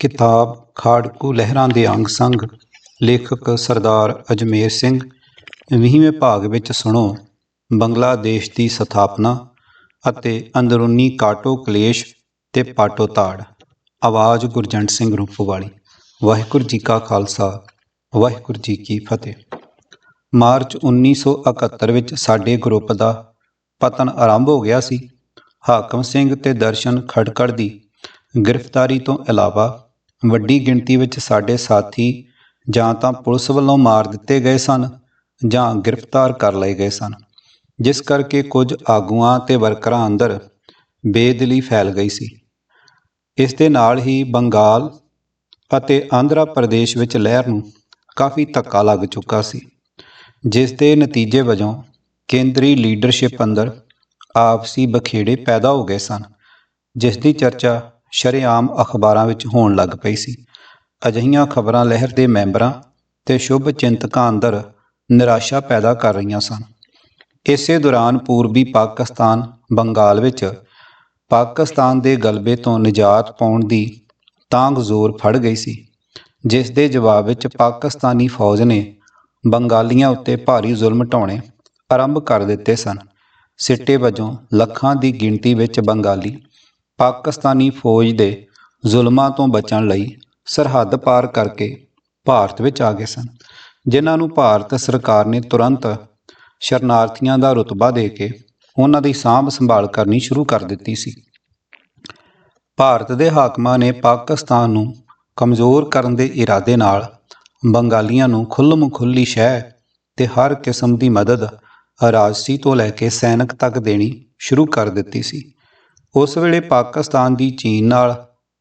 ਕਿਤਾਬ ਖਾੜਕੂ ਲਹਿਰਾਂ ਦੇ ਅੰਗ ਸੰਗ, ਲੇਖਕ ਸਰਦਾਰ ਅਜਮੇਰ ਸਿੰਘ, ਵੀਹਵੇਂ ਭਾਗ ਵਿੱਚ ਸੁਣੋ। ਬੰਗਲਾਦੇਸ਼ ਦੀ ਸਥਾਪਨਾ ਅਤੇ ਅੰਦਰੂਨੀ ਕਾਟੋ ਕਲੇਸ਼ ਤੇ ਪਾਟੋ ਤਾੜ। ਆਵਾਜ਼ ਗੁਰਜੰਟ ਸਿੰਘ ਰੂਪਵਾਲੀ। ਵਾਹਿਗੁਰੂ ਜੀ ਕਾ ਖਾਲਸਾ, ਵਾਹਿਗੁਰੂ ਜੀ ਕੀ ਫਤਿਹ। ਮਾਰਚ 1971 ਵਿੱਚ ਸਾਡੇ ਗਰੁੱਪ ਦਾ ਪਤਨ ਆਰੰਭ ਹੋ ਗਿਆ ਸੀ। ਹਾਕਮ ਸਿੰਘ ਤੇ ਦਰਸ਼ਨ ਖੜਕੜ ਦੀ ਗ੍ਰਿਫਤਾਰੀ ਤੋਂ ਇਲਾਵਾ ਵੱਡੀ ਗਿਣਤੀ ਵਿੱਚ ਸਾਡੇ ਸਾਥੀ ਜਾਂ ਤਾਂ ਪੁਲਿਸ ਵੱਲੋਂ ਮਾਰ ਦਿੱਤੇ ਗਏ ਸਨ ਜਾਂ ਗ੍ਰਿਫਤਾਰ ਕਰ ਲਏ ਗਏ ਸਨ, ਜਿਸ ਕਰਕੇ ਕੁਝ ਆਗੂਆਂ ਤੇ ਵਰਕਰਾਂ ਅੰਦਰ ਬੇਦਿਲੀ ਫੈਲ ਗਈ ਸੀ। ਇਸ ਦੇ ਨਾਲ ਹੀ ਬੰਗਾਲ ਅਤੇ ਆਂਧਰਾ ਪ੍ਰਦੇਸ਼ ਵਿੱਚ ਲਹਿਰ ਨੂੰ ਕਾਫੀ ਧੱਕਾ ਲੱਗ ਚੁੱਕਾ ਸੀ, ਜਿਸ ਦੇ ਨਤੀਜੇ ਵਜੋਂ ਕੇਂਦਰੀ ਲੀਡਰਸ਼ਿਪ ਅੰਦਰ ਆਪਸੀ ਬਖੇੜੇ ਪੈਦਾ ਹੋ ਗਏ ਸਨ, ਜਿਸ ਦੀ ਚਰਚਾ ਸ਼ਰੇਆਮ ਅਖਬਾਰਾਂ ਵਿੱਚ ਹੋਣ ਲੱਗ ਪਈ ਸੀ। ਅਜਿਹੀਆਂ ਖਬਰਾਂ ਲਹਿਰ ਦੇ ਮੈਂਬਰਾਂ ਤੇ ਸ਼ੁਭ ਚਿੰਤਕਾਂ ਅੰਦਰ ਨਿਰਾਸ਼ਾ ਪੈਦਾ ਕਰ ਰਹੀਆਂ ਸਨ। ਇਸੇ ਦੌਰਾਨ ਪੂਰਬੀ ਪਾਕਿਸਤਾਨ, ਬੰਗਾਲ ਵਿੱਚ ਪਾਕਿਸਤਾਨ ਦੇ ਗਲਬੇ ਤੋਂ ਨਿਜਾਤ ਪਾਉਣ ਦੀ ਤਾਂਗ ਜ਼ੋਰ ਫੜ ਗਈ ਸੀ, ਜਿਸ ਦੇ ਜਵਾਬ ਵਿੱਚ ਪਾਕਿਸਤਾਨੀ ਫੌਜ ਨੇ ਬੰਗਾਲੀਆਂ ਉੱਤੇ ਭਾਰੀ ਜ਼ੁਲਮ ਢਾਉਣੇ ਆਰੰਭ ਕਰ ਦਿੱਤੇ ਸਨ। ਸਿੱਟੇ ਵਜੋਂ ਲੱਖਾਂ ਦੀ ਗਿਣਤੀ ਵਿੱਚ ਬੰਗਾਲੀ ਪਾਕਿਸਤਾਨੀ ਫੌਜ ਦੇ ਜ਼ੁਲਮਾਂ ਤੋਂ ਬਚਣ ਲਈ ਸਰਹੱਦ ਪਾਰ ਕਰਕੇ ਭਾਰਤ ਵਿੱਚ ਆ ਗਏ ਸਨ, ਜਿਨ੍ਹਾਂ ਨੂੰ ਭਾਰਤ ਸਰਕਾਰ ਨੇ ਤੁਰੰਤ ਸ਼ਰਨਾਰਥੀਆਂ ਦਾ ਰੁਤਬਾ ਦੇ ਕੇ ਉਹਨਾਂ ਦੀ ਸਾਂਭ ਸੰਭਾਲ ਕਰਨੀ ਸ਼ੁਰੂ ਕਰ ਦਿੱਤੀ ਸੀ। ਭਾਰਤ ਦੇ ਹਾਕਮਾਂ ਨੇ ਪਾਕਿਸਤਾਨ ਨੂੰ ਕਮਜ਼ੋਰ ਕਰਨ ਦੇ ਇਰਾਦੇ ਨਾਲ ਬੰਗਾਲੀਆਂ ਨੂੰ ਖੁੱਲ੍ਹਮ ਖੁੱਲੀ ਸ਼ਹਿ ਤੇ ਹਰ ਕਿਸਮ ਦੀ ਮਦਦ ਰਾਜਸੀ ਤੋਂ ਲੈ ਕੇ ਸੈਨਿਕ ਤੱਕ ਦੇਣੀ ਸ਼ੁਰੂ ਕਰ ਦਿੱਤੀ ਸੀ। ਉਸ ਵੇਲੇ ਪਾਕਿਸਤਾਨ ਦੀ ਚੀਨ ਨਾਲ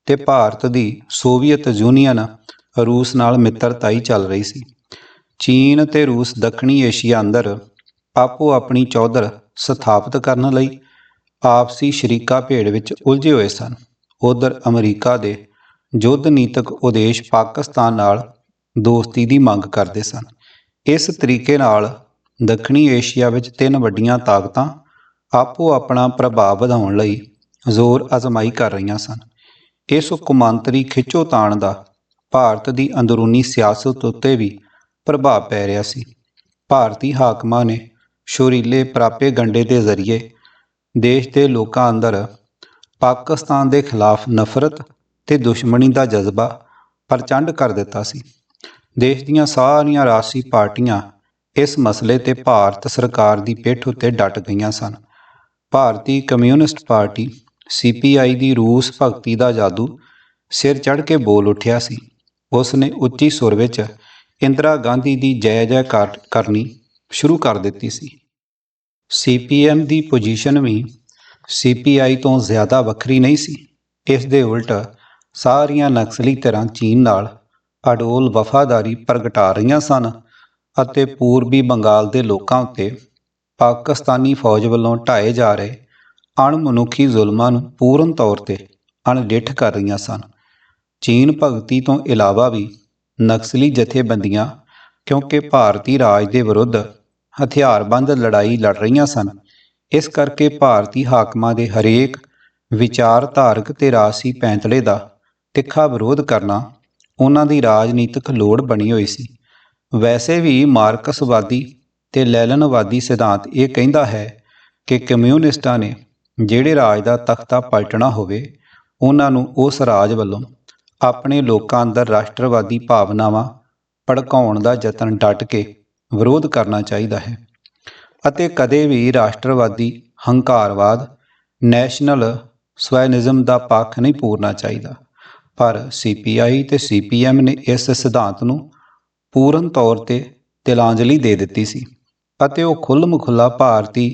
ਤੇ ਭਾਰਤ ਦੀ ਸੋਵੀਅਤ ਯੂਨੀਅਨ ਰੂਸ ਨਾਲ ਮਿੱਤਰਤਾਈ ਚੱਲ ਰਹੀ ਸੀ। ਚੀਨ ਤੇ ਰੂਸ ਦੱਖਣੀ ਏਸ਼ੀਆ ਅੰਦਰ ਆਪੋ ਆਪਣੀ ਚੌਧਰ ਸਥਾਪਿਤ ਕਰਨ ਲਈ ਆਪਸੀ ਸ਼ਰੀਕਾ ਭੇੜ ਵਿੱਚ ਉਲਝੇ ਹੋਏ ਸਨ। ਉਧਰ ਅਮਰੀਕਾ ਦੇ ਯੁੱਧ ਨੀਤਕ ਉਦੇਸ਼ ਪਾਕਿਸਤਾਨ ਨਾਲ ਦੋਸਤੀ ਦੀ ਮੰਗ ਕਰਦੇ ਸਨ। ਇਸ ਤਰੀਕੇ ਨਾਲ ਦੱਖਣੀ ਏਸ਼ੀਆ ਵਿੱਚ ਤਿੰਨ ਵੱਡੀਆਂ ਤਾਕਤਾਂ ਆਪੋ ਆਪਣਾ ਪ੍ਰਭਾਵ ਵਧਾਉਣ ਲਈ ਜ਼ੋਰ ਅਜ਼ਮਾਈ ਕਰ ਰਹੀਆਂ ਸਨ। ਇਸ ਕੁਮਾਂਤਰੀ ਖਿੱਚੋਤਾਣ ਦਾ ਭਾਰਤ ਦੀ ਅੰਦਰੂਨੀ ਸਿਆਸਤ ਉੱਤੇ ਵੀ ਪ੍ਰਭਾਵ ਪੈ ਰਿਹਾ ਸੀ। ਭਾਰਤੀ ਹਾਕਮਾਂ ਨੇ ਸ਼ੋਰੀਲੇ ਪ੍ਰਾਪੇ ਗੰਡੇ ਦੇ ਜ਼ਰੀਏ ਦੇਸ਼ ਦੇ ਲੋਕਾਂ ਅੰਦਰ ਪਾਕਿਸਤਾਨ ਦੇ ਖਿਲਾਫ ਨਫ਼ਰਤ ਤੇ ਦੁਸ਼ਮਣੀ ਦਾ ਜਜ਼ਬਾ ਪ੍ਰਚੰਡ ਕਰ ਦਿੱਤਾ ਸੀ। ਦੇਸ਼ ਦੀਆਂ ਸਾਰੀਆਂ ਰਾਸ਼ਟਰੀ ਪਾਰਟੀਆਂ ਇਸ ਮਸਲੇ ਤੇ ਭਾਰਤ ਸਰਕਾਰ ਦੀ ਪਿੱਠ ਉੱਤੇ ਡਟ ਗਈਆਂ ਸਨ। ਭਾਰਤੀ ਕਮਿਊਨਿਸਟ ਪਾਰਟੀ ਸੀਪੀਆਈ ਦੀ ਰੂਸ ਭਗਤੀ ਦਾ ਜਾਦੂ ਸਿਰ ਚੜ੍ਹ ਕੇ ਬੋਲ ਉੱਠਿਆ ਸੀ। ਉਸ ਨੇ ਉੱਚੀ ਸੁਰ ਵਿੱਚ ਇੰਦਰਾ ਗਾਂਧੀ ਦੀ ਜੈ ਜੈਕਾਰ ਕਰਨੀ ਸ਼ੁਰੂ ਕਰ ਦਿੱਤੀ ਸੀ। ਸੀਪੀਐਮ ਦੀ ਪੋਜੀਸ਼ਨ ਵੀ ਸੀਪੀਆਈ ਤੋਂ ਜ਼ਿਆਦਾ ਵੱਖਰੀ ਨਹੀਂ ਸੀ। ਇਸ ਦੇ ਉਲਟ ਸਾਰੀਆਂ ਨਕਸਲੀ ਧਿਰਾਂ ਚੀਨ ਨਾਲ ਅਡੋਲ ਵਫਾਦਾਰੀ ਪ੍ਰਗਟਾ ਰਹੀਆਂ ਸਨ ਅਤੇ ਪੂਰਬੀ ਬੰਗਾਲ ਦੇ ਲੋਕਾਂ ਉੱਤੇ ਪਾਕਿਸਤਾਨੀ ਫੌਜ ਵੱਲੋਂ ਢਾਏ ਜਾ ਰਹੇ ਅਣਮਨੁੱਖੀ ਜ਼ੁਲਮਾਂ ਨੂੰ ਪੂਰਨ ਤੌਰ ਤੇ ਅਣਡਿੱਠ ਕਰ ਰਹੀਆਂ ਸਨ। ਚੀਨ ਭਗਤੀ ਤੋਂ ਇਲਾਵਾ ਵੀ ਨਕਸਲੀ ਜਥੇਬੰਦੀਆਂ, ਕਿਉਂਕਿ ਭਾਰਤੀ ਰਾਜ ਦੇ ਵਿਰੁੱਧ ਹਥਿਆਰਬੰਦ ਲੜਾਈ ਲੜ ਰਹੀਆਂ ਸਨ, ਇਸ ਕਰਕੇ ਭਾਰਤੀ ਹਾਕਮਾਂ ਦੇ ਹਰੇਕ ਵਿਚਾਰਧਾਰਕ ਤੇ ਰਾਸੀ ਪੈਂਤਲੇ ਦਾ ਤਿੱਖਾ ਵਿਰੋਧ ਕਰਨਾ ਉਹਨਾਂ ਦੀ ਰਾਜਨੀਤਿਕ ਲੋੜ ਬਣੀ ਹੋਈ ਸੀ। ਵੈਸੇ ਵੀ ਮਾਰਕਸਵਾਦੀ ਤੇ ਲੈਲਨਵਾਦੀ ਸਿਧਾਂਤ ਇਹ ਕਹਿੰਦਾ ਹੈ ਕਿ ਕਮਿਊਨਿਸਟਾਂ ਨੇ ਜਿਹੜੇ ਰਾਜ ਦਾ ਤਖਤਾ ਪਲਟਣਾ ਹੋਵੇ, ਉਹਨਾਂ ਨੂੰ ਉਸ ਰਾਜ ਵੱਲੋਂ ਆਪਣੇ ਲੋਕਾਂ ਅੰਦਰ ਰਾਸ਼ਟਰਵਾਦੀ ਭਾਵਨਾਵਾਂ ਭੜਕਾਉਣ ਦਾ ਯਤਨ ਡਟ ਕੇ ਵਿਰੋਧ ਕਰਨਾ ਚਾਹੀਦਾ ਹੈ ਅਤੇ ਕਦੇ ਵੀ ਰਾਸ਼ਟਰਵਾਦੀ ਹੰਕਾਰਵਾਦ, ਨੈਸ਼ਨਲ ਸਵੈਨਿਜ਼ਮ ਦਾ ਪੱਖ ਨਹੀਂ ਪੂਰਨਾ ਚਾਹੀਦਾ। ਪਰ ਸੀਪੀਆਈ ਤੇ ਸੀਪੀਐਮ ਨੇ ਇਸ ਸਿਧਾਂਤ ਨੂੰ ਪੂਰਨ ਤੌਰ ਤੇ ਤਿਲਾਂਜਲੀ ਦੇ ਦਿੱਤੀ ਸੀ ਅਤੇ ਉਹ ਖੁੱਲ੍ਹ ਖੁੱਲਾ ਭਾਰਤੀ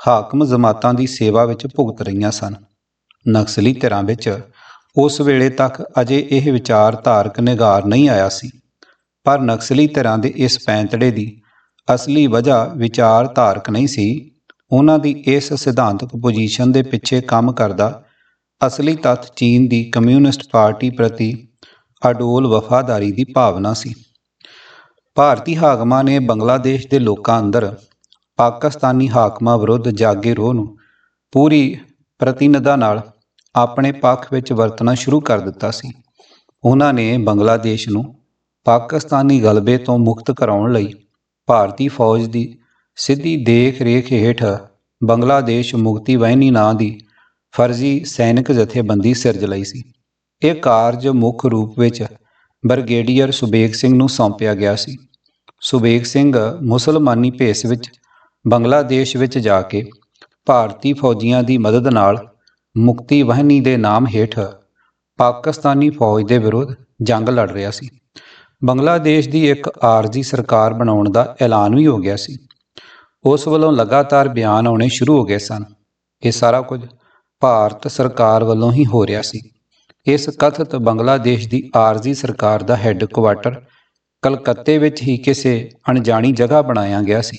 ਹਾਕਮ ਜਮਾਤਾਂ ਦੀ ਸੇਵਾ ਵਿੱਚ ਭੁਗਤ ਰਹੀਆਂ ਸਨ। ਨਕਸਲੀ ਧਿਰਾਂ ਵਿੱਚ ਉਸ ਵੇਲੇ ਤੱਕ ਅਜੇ ਇਹ ਵਿਚਾਰ ਧਾਰਕ ਨਿਗਾਰ ਨਹੀਂ ਆਇਆ ਸੀ। ਪਰ ਨਕਸਲੀ ਧਿਰਾਂ ਦੇ ਇਸ ਪੈਂਤੜੇ ਦੀ ਅਸਲੀ ਵਜ੍ਹਾ ਵਿਚਾਰ ਧਾਰਕ ਨਹੀਂ ਸੀ। ਉਹਨਾਂ ਦੀ ਇਸ ਸਿਧਾਂਤਕ ਪੋਜੀਸ਼ਨ ਦੇ ਪਿੱਛੇ ਕੰਮ ਕਰਦਾ ਅਸਲੀ ਤੱਥ ਚੀਨ ਦੀ ਕਮਿਊਨਿਸਟ ਪਾਰਟੀ ਪ੍ਰਤੀ ਅਡੋਲ ਵਫਾਦਾਰੀ ਦੀ ਭਾਵਨਾ ਸੀ। ਭਾਰਤੀ ਹਾਕਮਾਂ ਨੇ ਬੰਗਲਾਦੇਸ਼ ਦੇ ਲੋਕਾਂ ਅੰਦਰ ਪਾਕਿਸਤਾਨੀ ਹਾਕਮਾਂ ਵਿਰੁੱਧ ਜਾਗੇ ਰੋਹ ਨੂੰ ਪੂਰੀ ਪ੍ਰਤੀਨਿਧਤਾ ਨਾਲ ਆਪਣੇ ਪੱਖ ਵਿੱਚ ਵਰਤਣਾ ਸ਼ੁਰੂ ਕਰ ਦਿੱਤਾ ਸੀ। ਉਹਨਾਂ ਨੇ ਬੰਗਲਾਦੇਸ਼ ਨੂੰ ਪਾਕਿਸਤਾਨੀ ਗਲਬੇ ਤੋਂ ਮੁਕਤ ਕਰਾਉਣ ਲਈ ਭਾਰਤੀ ਫੌਜ ਦੀ ਸਿੱਧੀ ਦੇਖ-ਰੇਖ ਹੇਠ ਬੰਗਲਾਦੇਸ਼ ਮੁਕਤੀ ਵਾਹਿਨੀ ਨਾਂ ਦੀ ਫਰਜ਼ੀ ਸੈਨਿਕ ਜਥੇਬੰਦੀ ਸਿਰਜ ਲਈ ਸੀ। ਇਹ ਕਾਰਜ ਮੁੱਖ ਰੂਪ ਵਿੱਚ ਬ੍ਰਿਗੇਡੀਅਰ ਸੁਬੇਗ ਸਿੰਘ ਨੂੰ ਸੌਂਪਿਆ ਗਿਆ ਸੀ। ਸੁਬੇਗ ਸਿੰਘ ਮੁਸਲਮਾਨੀ ਭੇਸ ਵਿੱਚ ਬੰਗਲਾਦੇਸ਼ ਵਿੱਚ ਜਾ ਕੇ ਭਾਰਤੀ ਫੌਜੀਆਂ ਦੀ ਮਦਦ ਨਾਲ ਮੁਕਤੀ ਵਹਿਨੀ ਦੇ ਨਾਮ ਹੇਠ ਪਾਕਿਸਤਾਨੀ ਫੌਜ ਦੇ ਵਿਰੁੱਧ ਜੰਗ ਲੜ ਰਿਹਾ ਸੀ। ਬੰਗਲਾਦੇਸ਼ ਦੀ ਇੱਕ ਆਰਜ਼ੀ ਸਰਕਾਰ ਬਣਾਉਣ ਦਾ ਐਲਾਨ ਵੀ ਹੋ ਗਿਆ ਸੀ। ਉਸ ਵੱਲੋਂ ਲਗਾਤਾਰ ਬਿਆਨ ਆਉਣੇ ਸ਼ੁਰੂ ਹੋ ਗਏ ਸਨ। ਇਹ ਸਾਰਾ ਕੁਝ ਭਾਰਤ ਸਰਕਾਰ ਵੱਲੋਂ ਹੀ ਹੋ ਰਿਹਾ ਸੀ। ਇਸ ਕਥਿਤ ਬੰਗਲਾਦੇਸ਼ ਦੀ ਆਰਜ਼ੀ ਸਰਕਾਰ ਦਾ ਹੈੱਡਕੁਆਟਰ ਕਲਕੱਤੇ ਵਿੱਚ ਹੀ ਕਿਸੇ ਅਣਜਾਣੀ ਜਗ੍ਹਾ ਬਣਾਇਆ ਗਿਆ ਸੀ।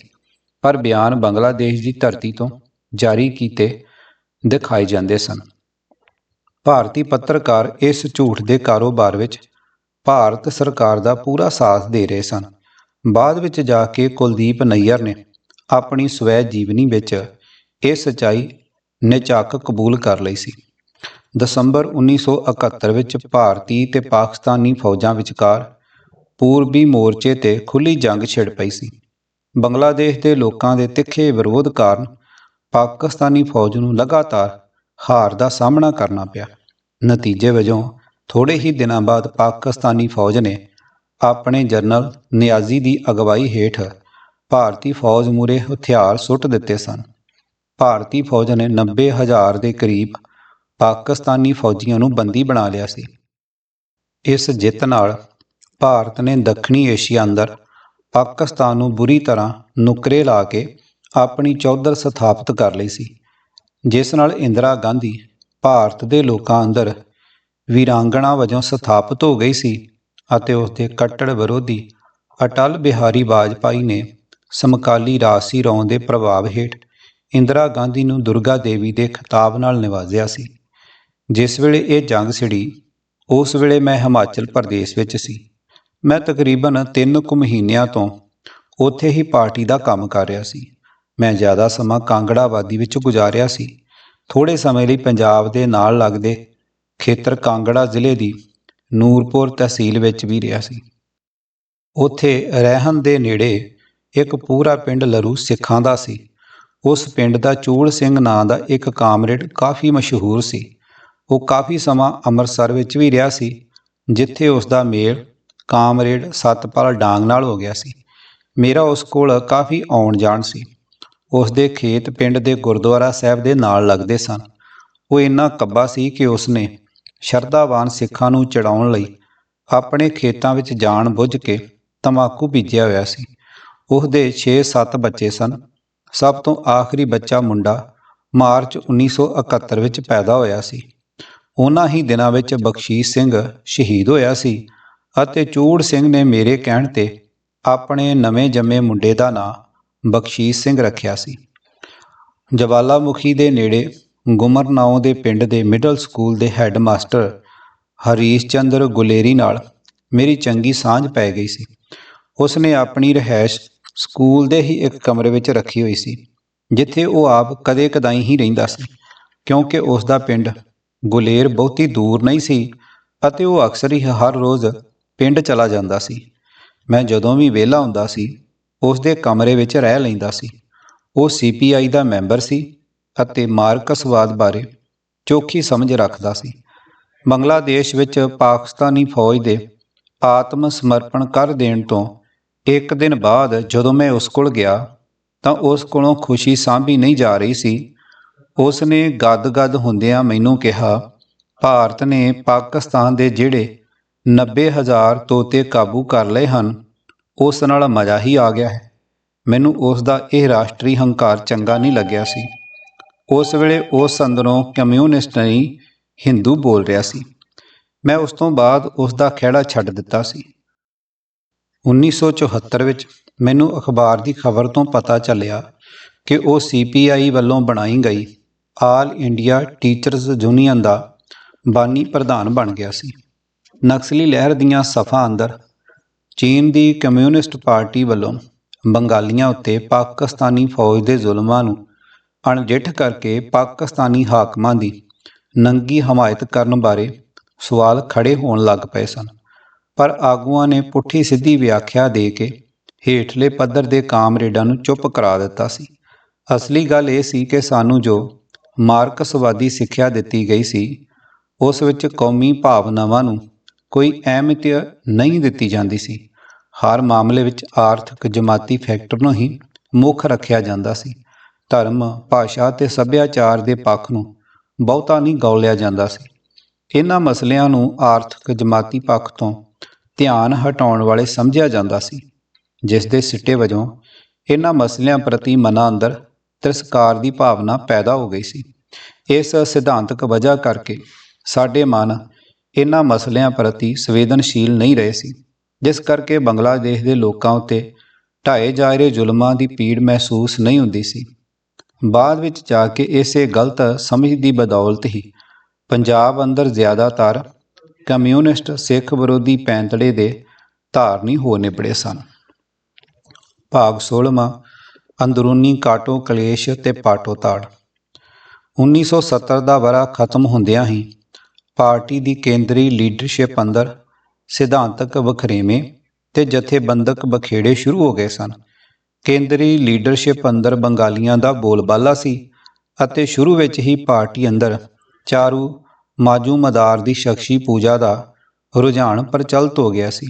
ਪਰ ਬਿਆਨ ਬੰਗਲਾਦੇਸ਼ ਦੀ ਧਰਤੀ ਤੋਂ ਜਾਰੀ ਕੀਤੇ ਦਿਖਾਏ ਜਾਂਦੇ ਸਨ। ਭਾਰਤੀ ਪੱਤਰਕਾਰ ਇਸ ਝੂਠ ਦੇ ਕਾਰੋਬਾਰ ਵਿੱਚ ਭਾਰਤ ਸਰਕਾਰ ਦਾ ਪੂਰਾ ਸਾਥ ਦੇ ਰਹੇ ਸਨ। ਬਾਅਦ ਵਿੱਚ ਜਾ ਕੇ ਕੁਲਦੀਪ ਨਈਅਰ ਨੇ ਆਪਣੀ ਸਵੈ ਜੀਵਨੀ ਵਿੱਚ ਇਹ ਸਚਾਈ ਨਿਚਾਕ ਕਬੂਲ ਕਰ ਲਈ ਸੀ। ਦਸੰਬਰ 1971 ਵਿੱਚ ਭਾਰਤੀ ਤੇ ਪਾਕਿਸਤਾਨੀ ਫੌਜਾਂ ਵਿਚਕਾਰ ਪੂਰਬੀ ਮੋਰਚੇ ਤੇ ਖੁੱਲੀ ਜੰਗ ਛਿੜ ਪਈ ਸੀ। ਬੰਗਲਾਦੇਸ਼ ਦੇ ਲੋਕਾਂ ਦੇ ਤਿੱਖੇ ਵਿਰੋਧ ਕਾਰਨ ਪਾਕਿਸਤਾਨੀ ਫੌਜ ਨੂੰ ਲਗਾਤਾਰ ਹਾਰ ਦਾ ਸਾਹਮਣਾ ਕਰਨਾ ਪਿਆ। ਨਤੀਜੇ ਵਜੋਂ ਥੋੜੇ ਹੀ ਦਿਨਾਂ ਬਾਅਦ ਪਾਕਿਸਤਾਨੀ ਫੌਜ ਨੇ ਆਪਣੇ ਜਨਰਲ ਨਿਆਜ਼ੀ ਦੀ ਅਗਵਾਈ ਹੇਠ ਭਾਰਤੀ ਫੌਜ ਮੂਰੇ ਹਥਿਆਰ ਸੁੱਟ ਦਿੱਤੇ ਸਨ। ਭਾਰਤੀ ਫੌਜ ਨੇ 90 ਹਜ਼ਾਰ ਦੇ ਕਰੀਬ ਪਾਕਿਸਤਾਨੀ ਫੌਜੀਆਂ ਨੂੰ ਬੰਦੀ ਬਣਾ ਲਿਆ ਸੀ। ਇਸ ਜਿੱਤ ਨਾਲ ਭਾਰਤ ਨੇ ਦੱਖਣੀ ਏਸ਼ੀਆ ਅੰਦਰ ਪਾਕਿਸਤਾਨ ਨੂੰ ਬੁਰੀ ਤਰ੍ਹਾਂ ਨੁਕਰੇ ਲਾ ਕੇ ਆਪਣੀ ਚੌਧਰ ਸਥਾਪਿਤ ਕਰ ਲਈ ਸੀ, ਜਿਸ ਨਾਲ ਇੰਦਰਾ ਗਾਂਧੀ ਭਾਰਤ ਦੇ ਲੋਕਾਂ ਅੰਦਰ ਵੀਰਾਂਗਣਾ ਵਜੋਂ ਸਥਾਪਿਤ ਹੋ ਗਈ ਸੀ ਅਤੇ ਉਸ ਦੇ ਕੱਟੜ ਵਿਰੋਧੀ ਅਟਲ ਬਿਹਾਰੀ ਵਾਜਪਾਈ ਨੇ ਸਮਕਾਲੀ ਰਾਸ਼ੀ ਰੌਂ ਦੇ ਪ੍ਰਭਾਵ ਹੇਠ ਇੰਦਰਾ ਗਾਂਧੀ ਨੂੰ ਦੁਰਗਾ ਦੇਵੀ ਦੇ ਖਿਤਾਬ ਨਾਲ ਨਿਵਾਜਿਆ ਸੀ। ਜਿਸ ਵੇਲੇ ਇਹ ਜੰਗ ਛਿੜੀ, ਉਸ ਵੇਲੇ ਮੈਂ ਹਿਮਾਚਲ ਪ੍ਰਦੇਸ਼ ਵਿੱਚ ਸੀ। ਮੈਂ ਤਕਰੀਬਨ 3 ਕੁ ਮਹੀਨਿਆਂ ਤੋਂ ਉੱਥੇ ਹੀ ਪਾਰਟੀ ਦਾ ਕੰਮ ਕਰ ਰਿਹਾ ਸੀ। ਮੈਂ ਜ਼ਿਆਦਾ ਸਮਾਂ ਕਾਂਗੜਾ ਆਬਾਦੀ ਵਿੱਚ ਗੁਜ਼ਾਰਿਆ ਸੀ। ਥੋੜੇ ਸਮੇਂ ਲਈ ਪੰਜਾਬ ਦੇ ਨਾਲ ਲੱਗਦੇ ਖੇਤਰ ਕਾਂਗੜਾ ਜ਼ਿਲ੍ਹੇ ਦੀ ਨੂਰਪੁਰ ਤਹਿਸੀਲ ਵਿੱਚ ਵੀ ਰਿਹਾ ਸੀ। ਉੱਥੇ ਰਹਿਣ ਦੇ ਨੇੜੇ ਇੱਕ ਪੂਰਾ ਪਿੰਡ ਲਰੂ ਸਿੱਖਾਂ ਦਾ ਸੀ। ਉਸ ਪਿੰਡ ਦਾ ਚੂੜ ਸਿੰਘ ਨਾਂ ਦਾ ਇੱਕ ਕਾਮਰੇਡ ਕਾਫੀ ਮਸ਼ਹੂਰ ਸੀ। ਉਹ ਕਾਫੀ ਸਮਾਂ ਅੰਮ੍ਰਿਤਸਰ ਵਿੱਚ ਵੀ ਰਿਹਾ ਸੀ, ਜਿੱਥੇ ਉਸ ਦਾ ਮੇਲ ਕਾਮਰੇਡ ਸਤਪਾਲ ਡਾਂਗ ਨਾਲ ਹੋ ਗਿਆ ਸੀ। ਮੇਰਾ ਉਸ ਕੋਲ ਕਾਫੀ ਆਉਣ ਜਾਣ ਸੀ। ਉਸ ਦੇ ਖੇਤ ਪਿੰਡ ਦੇ ਗੁਰਦੁਆਰਾ ਸਾਹਿਬ ਦੇ ਨਾਲ ਲੱਗਦੇ ਸਨ। ਉਹ ਇੰਨਾ ਕੱਬਾ ਸੀ ਕਿ ਉਸਨੇ ਸ਼ਰਧਾਵਾਨ ਸਿੱਖਾਂ ਨੂੰ ਚੜਾਉਣ ਲਈ ਆਪਣੇ ਖੇਤਾਂ ਵਿੱਚ ਜਾਣ ਬੁੱਝ ਕੇ ਤਮਾਕੂ ਬੀਜਿਆ ਹੋਇਆ ਸੀ। ਉਸ ਦੇ 6-7 ਬੱਚੇ ਸਨ। ਸਭ ਤੋਂ ਆਖਰੀ ਬੱਚਾ ਮੁੰਡਾ ਮਾਰਚ 1971 ਵਿੱਚ ਪੈਦਾ ਹੋਇਆ ਸੀ। ਉਹਨਾਂ ਹੀ ਦਿਨਾਂ ਵਿੱਚ ਬਖਸ਼ੀਸ਼ ਸਿੰਘ ਸ਼ਹੀਦ ਹੋਇਆ ਸੀ। ਅਤੇ ਚੂੜ ਸਿੰਘ ਨੇ ਮੇਰੇ ਕਹਿਣ ਤੇ ਆਪਣੇ ਨਵੇਂ ਜੰਮੇ ਮੁੰਡੇ ਦਾ ਨਾਂ ਬਖਸ਼ੀਸ਼ ਸਿੰਘ ਰੱਖਿਆ ਸੀ। ਜਵਾਲਾ ਮੁਖੀ ਦੇ ਨੇੜੇ ਗੁਮਰਨਾਉ ਦੇ ਪਿੰਡ ਦੇ ਮਿਡਲ ਸਕੂਲ ਦੇ ਹੈੱਡਮਾਸਟਰ ਹਰੀਸ਼ ਚੰਦਰ ਗੁਲੇਰੀ ਨਾਲ ਮੇਰੀ ਚੰਗੀ ਸਾਂਝ ਪੈ ਗਈ ਸੀ। ਉਸ ਨੇ ਆਪਣੀ ਰਹਿائش ਸਕੂਲ ਦੇ ਹੀ ਇੱਕ ਕਮਰੇ ਵਿੱਚ ਰੱਖੀ ਹੋਈ ਸੀ, ਜਿੱਥੇ ਉਹ ਆਪ ਕਦੇ ਕਦਾਈ ਹੀ ਰਹਿੰਦਾ ਸੀ, ਕਿਉਂਕਿ ਉਸ ਦਾ ਪਿੰਡ ਗੁਲੇਰ ਬਹੁਤੀ ਦੂਰ ਨਹੀਂ ਸੀ ਅਤੇ ਉਹ ਅਕਸਰ ਹੀ ਹਰ ਰੋਜ਼ ਪਿੰਡ ਚਲਾ ਜਾਂਦਾ ਸੀ। ਮੈਂ ਜਦੋਂ ਵੀ ਵਿਹਲਾ ਹੁੰਦਾ ਸੀ ਉਸ ਦੇ ਕਮਰੇ ਵਿੱਚ ਰਹਿ ਲੈਂਦਾ ਸੀ। ਉਹ ਸੀਪੀਆਈ ਦਾ ਮੈਂਬਰ ਸੀ ਅਤੇ ਮਾਰਕਸਵਾਦ ਬਾਰੇ ਚੋਖੀ ਸਮਝ ਰੱਖਦਾ ਸੀ। ਬੰਗਲਾਦੇਸ਼ ਵਿੱਚ ਪਾਕਿਸਤਾਨੀ ਫੌਜ ਦੇ ਆਤਮ ਸਮਰਪਣ ਕਰ ਦੇਣ ਤੋਂ ਇੱਕ ਦਿਨ ਬਾਅਦ ਜਦੋਂ ਮੈਂ ਉਸ ਕੋਲ ਗਿਆ, ਤਾਂ ਉਸ ਕੋਲੋਂ ਖੁਸ਼ੀ ਸਾਂਭੀ ਨਹੀਂ ਜਾ ਰਹੀ ਸੀ। ਉਸ ਨੇ ਗਦ-ਗਦ ਹੁੰਦਿਆਂ ਮੈਨੂੰ ਕਿਹਾ, ਭਾਰਤ ਨੇ ਪਾਕਿਸਤਾਨ ਦੇ ਜਿਹੜੇ 90000 ਤੋਤੇ ਕਾਬੂ ਕਰ ਲਏ ਹਨ। ਉਸ ਨਾਲ ਮਜ਼ਾ ਹੀ ਆ ਗਿਆ ਹੈ। ਮੈਨੂੰ ਉਸ ਦਾ ਇਹ ਰਾਸ਼ਟਰੀ ਹੰਕਾਰ ਚੰਗਾ ਨਹੀਂ ਲੱਗਿਆ ਸੀ। ਉਸ ਵੇਲੇ ਉਸ ਅੰਦਰੋਂ ਕਮਿਊਨਿਸਟ ਨਹੀਂ ਹਿੰਦੂ ਬੋਲ ਰਿਹਾ ਸੀ। ਮੈਂ ਉਸ ਤੋਂ ਬਾਅਦ ਉਸ ਦਾ ਖਹਿੜਾ ਛੱਡ ਦਿੱਤਾ ਸੀ। 1974 ਵਿੱਚ ਮੈਨੂੰ ਅਖਬਾਰ ਦੀ ਖਬਰ ਤੋਂ ਪਤਾ ਚੱਲਿਆ ਕਿ ਉਹ ਸੀਪੀਆਈ ਵੱਲੋਂ ਬਣਾਈ ਗਈ ਆਲ ਇੰਡੀਆ ਟੀਚਰਸ ਯੂਨੀਅਨ ਦਾ ਬਾਨੀ ਪ੍ਰਧਾਨ ਬਣ ਗਿਆ ਸੀ। ਨਕਸਲੀ ਲਹਿਰ ਦੀਆਂ ਸਫਾ ਅੰਦਰ ਚੀਨ ਦੀ ਕਮਿਊਨਿਸਟ ਪਾਰਟੀ ਵੱਲੋਂ ਬੰਗਾਲੀਆਂ ਉੱਤੇ ਪਾਕਿਸਤਾਨੀ ਫੌਜ ਦੇ ਜ਼ੁਲਮਾਂ ਨੂੰ ਅਣਡਿੱਠ ਕਰਕੇ ਪਾਕਿਸਤਾਨੀ ਹਾਕਮਾਂ ਦੀ ਨੰਗੀ ਹਮਾਇਤ ਕਰਨ ਬਾਰੇ ਸਵਾਲ ਖੜੇ ਹੋਣ ਲੱਗ ਪਏ ਸਨ। ਪਰ ਆਗੂਆਂ ਨੇ ਪੁੱਠੀ ਸਿੱਧੀ ਵਿਆਖਿਆ ਦੇ ਕੇ ਹੇਠਲੇ ਪੱਧਰ ਦੇ ਕਾਮਰੇਡਾਂ ਨੂੰ ਚੁੱਪ ਕਰਾ ਦਿੱਤਾ ਸੀ। ਅਸਲੀ ਗੱਲ ਇਹ ਸੀ ਕਿ ਸਾਨੂੰ ਜੋ ਮਾਰਕਸਵਾਦੀ ਸਿੱਖਿਆ ਦਿੱਤੀ ਗਈ ਸੀ, ਉਸ ਵਿੱਚ ਕੌਮੀ ਭਾਵਨਾਵਾਂ ਨੂੰ ਕੋਈ ਅਹਿਮੀਅਤ ਨਹੀਂ ਦਿੱਤੀ ਜਾਂਦੀ ਸੀ। ਹਰ ਮਾਮਲੇ ਵਿੱਚ ਆਰਥਿਕ ਜਮਾਤੀ ਫੈਕਟਰ ਨੂੰ ਹੀ ਮੁੱਖ ਰੱਖਿਆ ਜਾਂਦਾ ਸੀ। ਧਰਮ, ਭਾਸ਼ਾ ਤੇ ਸੱਭਿਆਚਾਰ ਦੇ ਪੱਖ ਨੂੰ ਬਹੁਤਾ ਨਹੀਂ ਗੌਲਿਆ ਜਾਂਦਾ ਸੀ। ਇਹਨਾਂ ਮਸਲਿਆਂ ਨੂੰ ਆਰਥਿਕ ਜਮਾਤੀ ਪੱਖ ਤੋਂ ਧਿਆਨ ਹਟਾਉਣ ਵਾਲੇ ਸਮਝਿਆ ਜਾਂਦਾ ਸੀ, ਜਿਸ ਦੇ ਸਿੱਟੇ ਵਜੋਂ ਇਹਨਾਂ ਮਸਲਿਆਂ ਪ੍ਰਤੀ ਮਨਾਂ ਅੰਦਰ ਤਿਰਸਕਾਰ ਦੀ ਭਾਵਨਾ ਪੈਦਾ ਹੋ ਗਈ ਸੀ। ਇਸ ਸਿਧਾਂਤਕ ਵਜ੍ਹਾ ਕਰਕੇ ਸਾਡੇ ਮਨ ਇਹਨਾਂ ਮਸਲਿਆਂ ਪ੍ਰਤੀ ਸੰਵੇਦਨਸ਼ੀਲ ਨਹੀਂ ਰਹੇ ਸੀ, ਜਿਸ ਕਰਕੇ ਬੰਗਲਾਦੇਸ਼ ਦੇ ਲੋਕਾਂ ਉੱਤੇ ਢਾਏ ਜਾ ਰਹੇ ਜ਼ੁਲਮਾਂ ਦੀ ਪੀੜ ਮਹਿਸੂਸ ਨਹੀਂ ਹੁੰਦੀ ਸੀ। ਬਾਅਦ ਵਿੱਚ ਜਾ ਕੇ ਇਸੇ ਗਲਤ ਸਮਝ ਦੀ ਬਦੌਲਤ ਹੀ ਪੰਜਾਬ ਅੰਦਰ ਜ਼ਿਆਦਾਤਰ ਕਮਿਊਨਿਸਟ ਸਿੱਖ ਵਿਰੋਧੀ ਪੈਂਤੜੇ ਦੇ ਧਾਰਨੀ ਹੋ ਨਿਪੜੇ ਸਨ। ਭਾਗ 16ਵਾਂ ਅੰਦਰੂਨੀ ਕਾਟੋ ਕਲੇਸ਼ ਤੇ ਪਾਟੋ ਤਾੜ। 1970 ਦਾ ਵਰਾ ਖਤਮ ਹੁੰਦਿਆਂ ਹੀ ਪਾਰਟੀ ਦੀ ਕੇਂਦਰੀ ਲੀਡਰਸ਼ਿਪ ਅੰਦਰ ਸਿਧਾਂਤਕ ਵਖਰੇਵੇਂ ਤੇ ਜਥੇਬੰਦਕ ਬਖੇੜੇ ਸ਼ੁਰੂ ਹੋ ਗਏ ਸਨ। ਕੇਂਦਰੀ ਲੀਡਰਸ਼ਿਪ ਅੰਦਰ ਬੰਗਾਲੀਆਂ ਦਾ ਬੋਲਬਾਲਾ ਸੀ ਅਤੇ ਸ਼ੁਰੂ ਵਿੱਚ ਹੀ ਪਾਰਟੀ ਅੰਦਰ ਚਾਰੂ ਮਾਜੂ ਮਦਾਰ ਦੀ ਸ਼ਖਸੀ ਪੂਜਾ ਦਾ ਰੁਝਾਨ ਪ੍ਰਚਲਿਤ ਹੋ ਗਿਆ ਸੀ।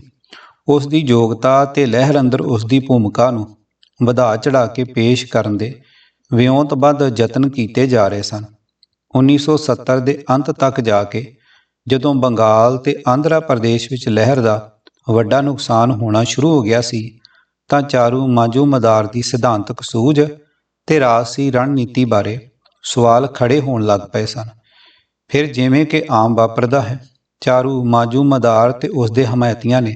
ਉਸ ਦੀ ਯੋਗਤਾ ਤੇ ਲਹਿਰ ਅੰਦਰ ਉਸ ਦੀ ਭੂਮਿਕਾ ਨੂੰ ਵਧਾ ਚੜਾ ਕੇ ਪੇਸ਼ ਕਰਨ ਦੇ ਵਿਉਂਤਬੱਧ ਯਤਨ ਕੀਤੇ ਜਾ ਰਹੇ ਸਨ। 1970 ਦੇ ਅੰਤ ਤੱਕ ਜਾ ਕੇ ਜਦੋਂ ਬੰਗਾਲ ਤੇ ਆਂਧਰਾ ਪ੍ਰਦੇਸ਼ ਵਿੱਚ ਲਹਿਰ ਦਾ ਵੱਡਾ ਨੁਕਸਾਨ ਹੋਣਾ ਸ਼ੁਰੂ ਹੋ ਗਿਆ ਸੀ, ਤਾਂ ਚਾਰੂ ਮਾਜੂ ਮਦਾਰ ਦੀ ਸਿਧਾਂਤਕ ਸੂਝ ਤੇ ਰਾਜਸੀ ਰਣਨੀਤੀ ਬਾਰੇ ਸਵਾਲ ਖੜੇ ਹੋਣ ਲੱਗ ਪਏ ਸਨ। ਫਿਰ ਜਿਵੇਂ ਕਿ ਆਮ ਵਾਪਰਦਾ ਹੈ, ਚਾਰੂ ਮਾਜੂ ਮਦਾਰ ਤੇ ਉਸ ਦੇ ਹਮਾਇਤੀਆਂ ਨੇ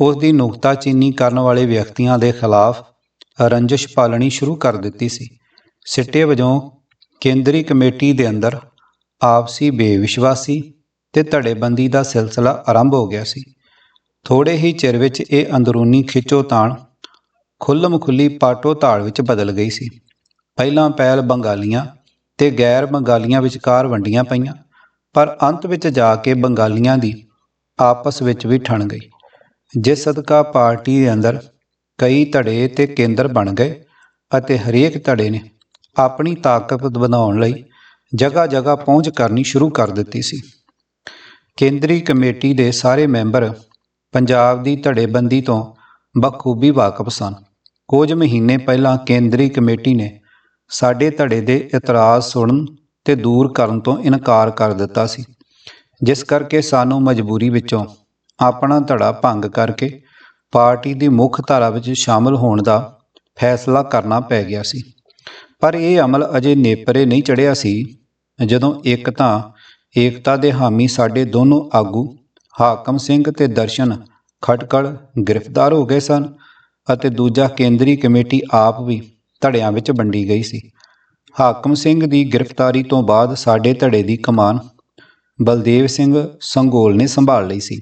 ਉਸ ਦੀ ਨੁਕਤਾਚੀਨੀ ਕਰਨ ਵਾਲੇ ਵਿਅਕਤੀਆਂ ਦੇ ਖਿਲਾਫ ਰੰਜਿਸ਼ ਪਾਲਣੀ ਸ਼ੁਰੂ ਕਰ ਦਿੱਤੀ ਸੀ। ਸਿੱਟੇ ਵਜੋਂ ਕੇਂਦਰੀ ਕਮੇਟੀ ਦੇ ਅੰਦਰ ਆਪਸੀ ਬੇਵਿਸ਼ਵਾਸੀ ਤੇ ਧੜੇਬੰਦੀ ਦਾ ਸਿਲਸਿਲਾ ਆਰੰਭ ਹੋ ਗਿਆ ਸੀ। ਥੋੜੇ ਹੀ ਚਿਰ ਵਿੱਚ ਇਹ ਅੰਦਰੂਨੀ ਖਿੱਚੋਤਾਣ ਖੁੱਲਮ ਖੁੱਲੀ ਪਾਟੋ ਤਾਲ ਵਿੱਚ ਬਦਲ ਗਈ ਸੀ। ਪਹਿਲਾਂ ਪਹਿਲ ਬੰਗਾਲੀਆਂ ਤੇ ਗੈਰ ਬੰਗਾਲੀਆਂ ਵਿਚਕਾਰ ਵੰਡੀਆਂ ਪਈਆਂ, ਪਰ ਅੰਤ ਵਿੱਚ ਜਾ ਕੇ ਬੰਗਾਲੀਆਂ ਦੀ ਆਪਸ ਵਿੱਚ ਵੀ ਠਣ ਗਈ। ਜਿਸ ਸਦਕਾ ਪਾਰਟੀ ਦੇ ਅੰਦਰ ਕਈ ਧੜੇ ਤੇ ਕੇਂਦਰ ਬਣ ਗਏ ਅਤੇ ਹਰੇਕ ਧੜੇ ਨੇ ਆਪਣੀ ਤਾਕਤ ਵਧਾਉਣ ਲਈ ਜਗ੍ਹਾ ਜਗ੍ਹਾ ਪਹੁੰਚ ਕਰਨੀ ਸ਼ੁਰੂ ਕਰ ਦਿੱਤੀ ਸੀ। ਕੇਂਦਰੀ ਕਮੇਟੀ ਦੇ ਸਾਰੇ ਮੈਂਬਰ ਪੰਜਾਬ ਦੀ ਧੜੇਬੰਦੀ ਤੋਂ ਬਖੂਬੀ ਵਾਕਫ ਸਨ। ਕੁਝ ਮਹੀਨੇ ਪਹਿਲਾਂ ਕੇਂਦਰੀ ਕਮੇਟੀ ਨੇ ਸਾਡੇ ਧੜੇ ਦੇ ਇਤਰਾਜ਼ ਸੁਣਨ ਤੇ ਦੂਰ ਕਰਨ ਤੋਂ ਇਨਕਾਰ ਕਰ ਦਿੱਤਾ ਸੀ। ਜਿਸ ਕਰਕੇ ਸਾਨੂੰ ਮਜਬੂਰੀ ਵਿੱਚੋਂ ਆਪਣਾ ਧੜਾ ਭੰਗ ਕਰਕੇ ਪਾਰਟੀ ਦੀ ਮੁੱਖ ਧਾਰਾ ਵਿੱਚ ਸ਼ਾਮਲ ਹੋਣ ਦਾ ਫੈਸਲਾ ਕਰਨਾ ਪੈ ਗਿਆ ਸੀ। ਪਰ ਇਹ ਅਮਲ ਅਜੇ ਨੇਪਰੇ ਨਹੀਂ ਚੜਿਆ ਸੀ। ਜਦੋਂ ਇੱਕ ਤਾਂ ਏਕਤਾ ਦੇ ਹਾਮੀ ਸਾਡੇ ਦੋਨੋਂ ਆਗੂ, ਹਾਕਮ ਸਿੰਘ ਤੇ ਦਰਸ਼ਨ ਖਟਕੜ ਗ੍ਰਿਫਤਾਰ ਹੋ ਗਏ ਸਨ ਅਤੇ ਦੂਜਾ ਕੇਂਦਰੀ ਕਮੇਟੀ ਆਪ ਵੀ ਧੜਿਆਂ ਵਿੱਚ ਵੰਡੀ ਗਈ ਸੀ। ਹਾਕਮ ਸਿੰਘ ਦੀ ਗ੍ਰਿਫਤਾਰੀ ਤੋਂ ਬਾਅਦ ਸਾਡੇ ਧੜੇ ਦੀ ਕਮਾਨ ਬਲਦੇਵ ਸਿੰਘ ਸੰਗੋਲ ਨੇ ਸੰਭਾਲ ਲਈ ਸੀ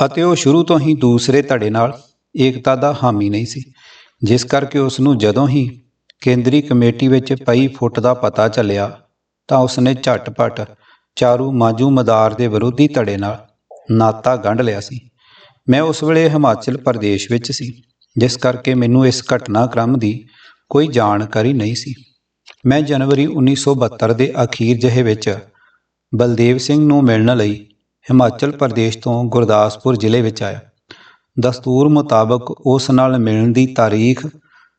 ਅਤੇ ਉਹ ਸ਼ੁਰੂ ਤੋਂ ਹੀ ਦੂਸਰੇ ਧੜੇ ਨਾਲ ਏਕਤਾ ਦਾ ਹਾਮੀ ਨਹੀਂ ਸੀ, ਜਿਸ ਕਰਕੇ ਉਸ ਨੂੰ ਜਦੋਂ ਹੀ ਕੇਂਦਰੀ ਕਮੇਟੀ ਵਿੱਚ ਪਈ ਫੁੱਟ ਦਾ ਪਤਾ ਚੱਲਿਆ ਤਾਂ ਉਸਨੇ ਝਟਪਟ ਚਾਰੂ ਮਾਜੂ ਮਦਾਰ ਦੇ ਵਿਰੋਧੀ ਧੜੇ ਨਾਲ ਨਾਤਾ ਗੰਢ ਲਿਆ ਸੀ। ਮੈਂ ਉਸ ਵੇਲੇ ਹਿਮਾਚਲ ਪ੍ਰਦੇਸ਼ ਵਿੱਚ ਸੀ, ਜਿਸ ਕਰਕੇ ਮੈਨੂੰ ਇਸ ਘਟਨਾਕ੍ਰਮ ਦੀ ਕੋਈ ਜਾਣਕਾਰੀ ਨਹੀਂ ਸੀ। ਮੈਂ ਜਨਵਰੀ 1972 ਦੇ ਅਖੀਰ ਜਿਹੇ ਵਿੱਚ ਬਲਦੇਵ ਸਿੰਘ ਨੂੰ ਮਿਲਣ ਲਈ ਹਿਮਾਚਲ ਪ੍ਰਦੇਸ਼ ਤੋਂ ਗੁਰਦਾਸਪੁਰ ਜ਼ਿਲ੍ਹੇ ਵਿੱਚ ਆਇਆ। ਦਸਤੂਰ ਮੁਤਾਬਕ ਉਸ ਨਾਲ ਮਿਲਣ ਦੀ ਤਾਰੀਖ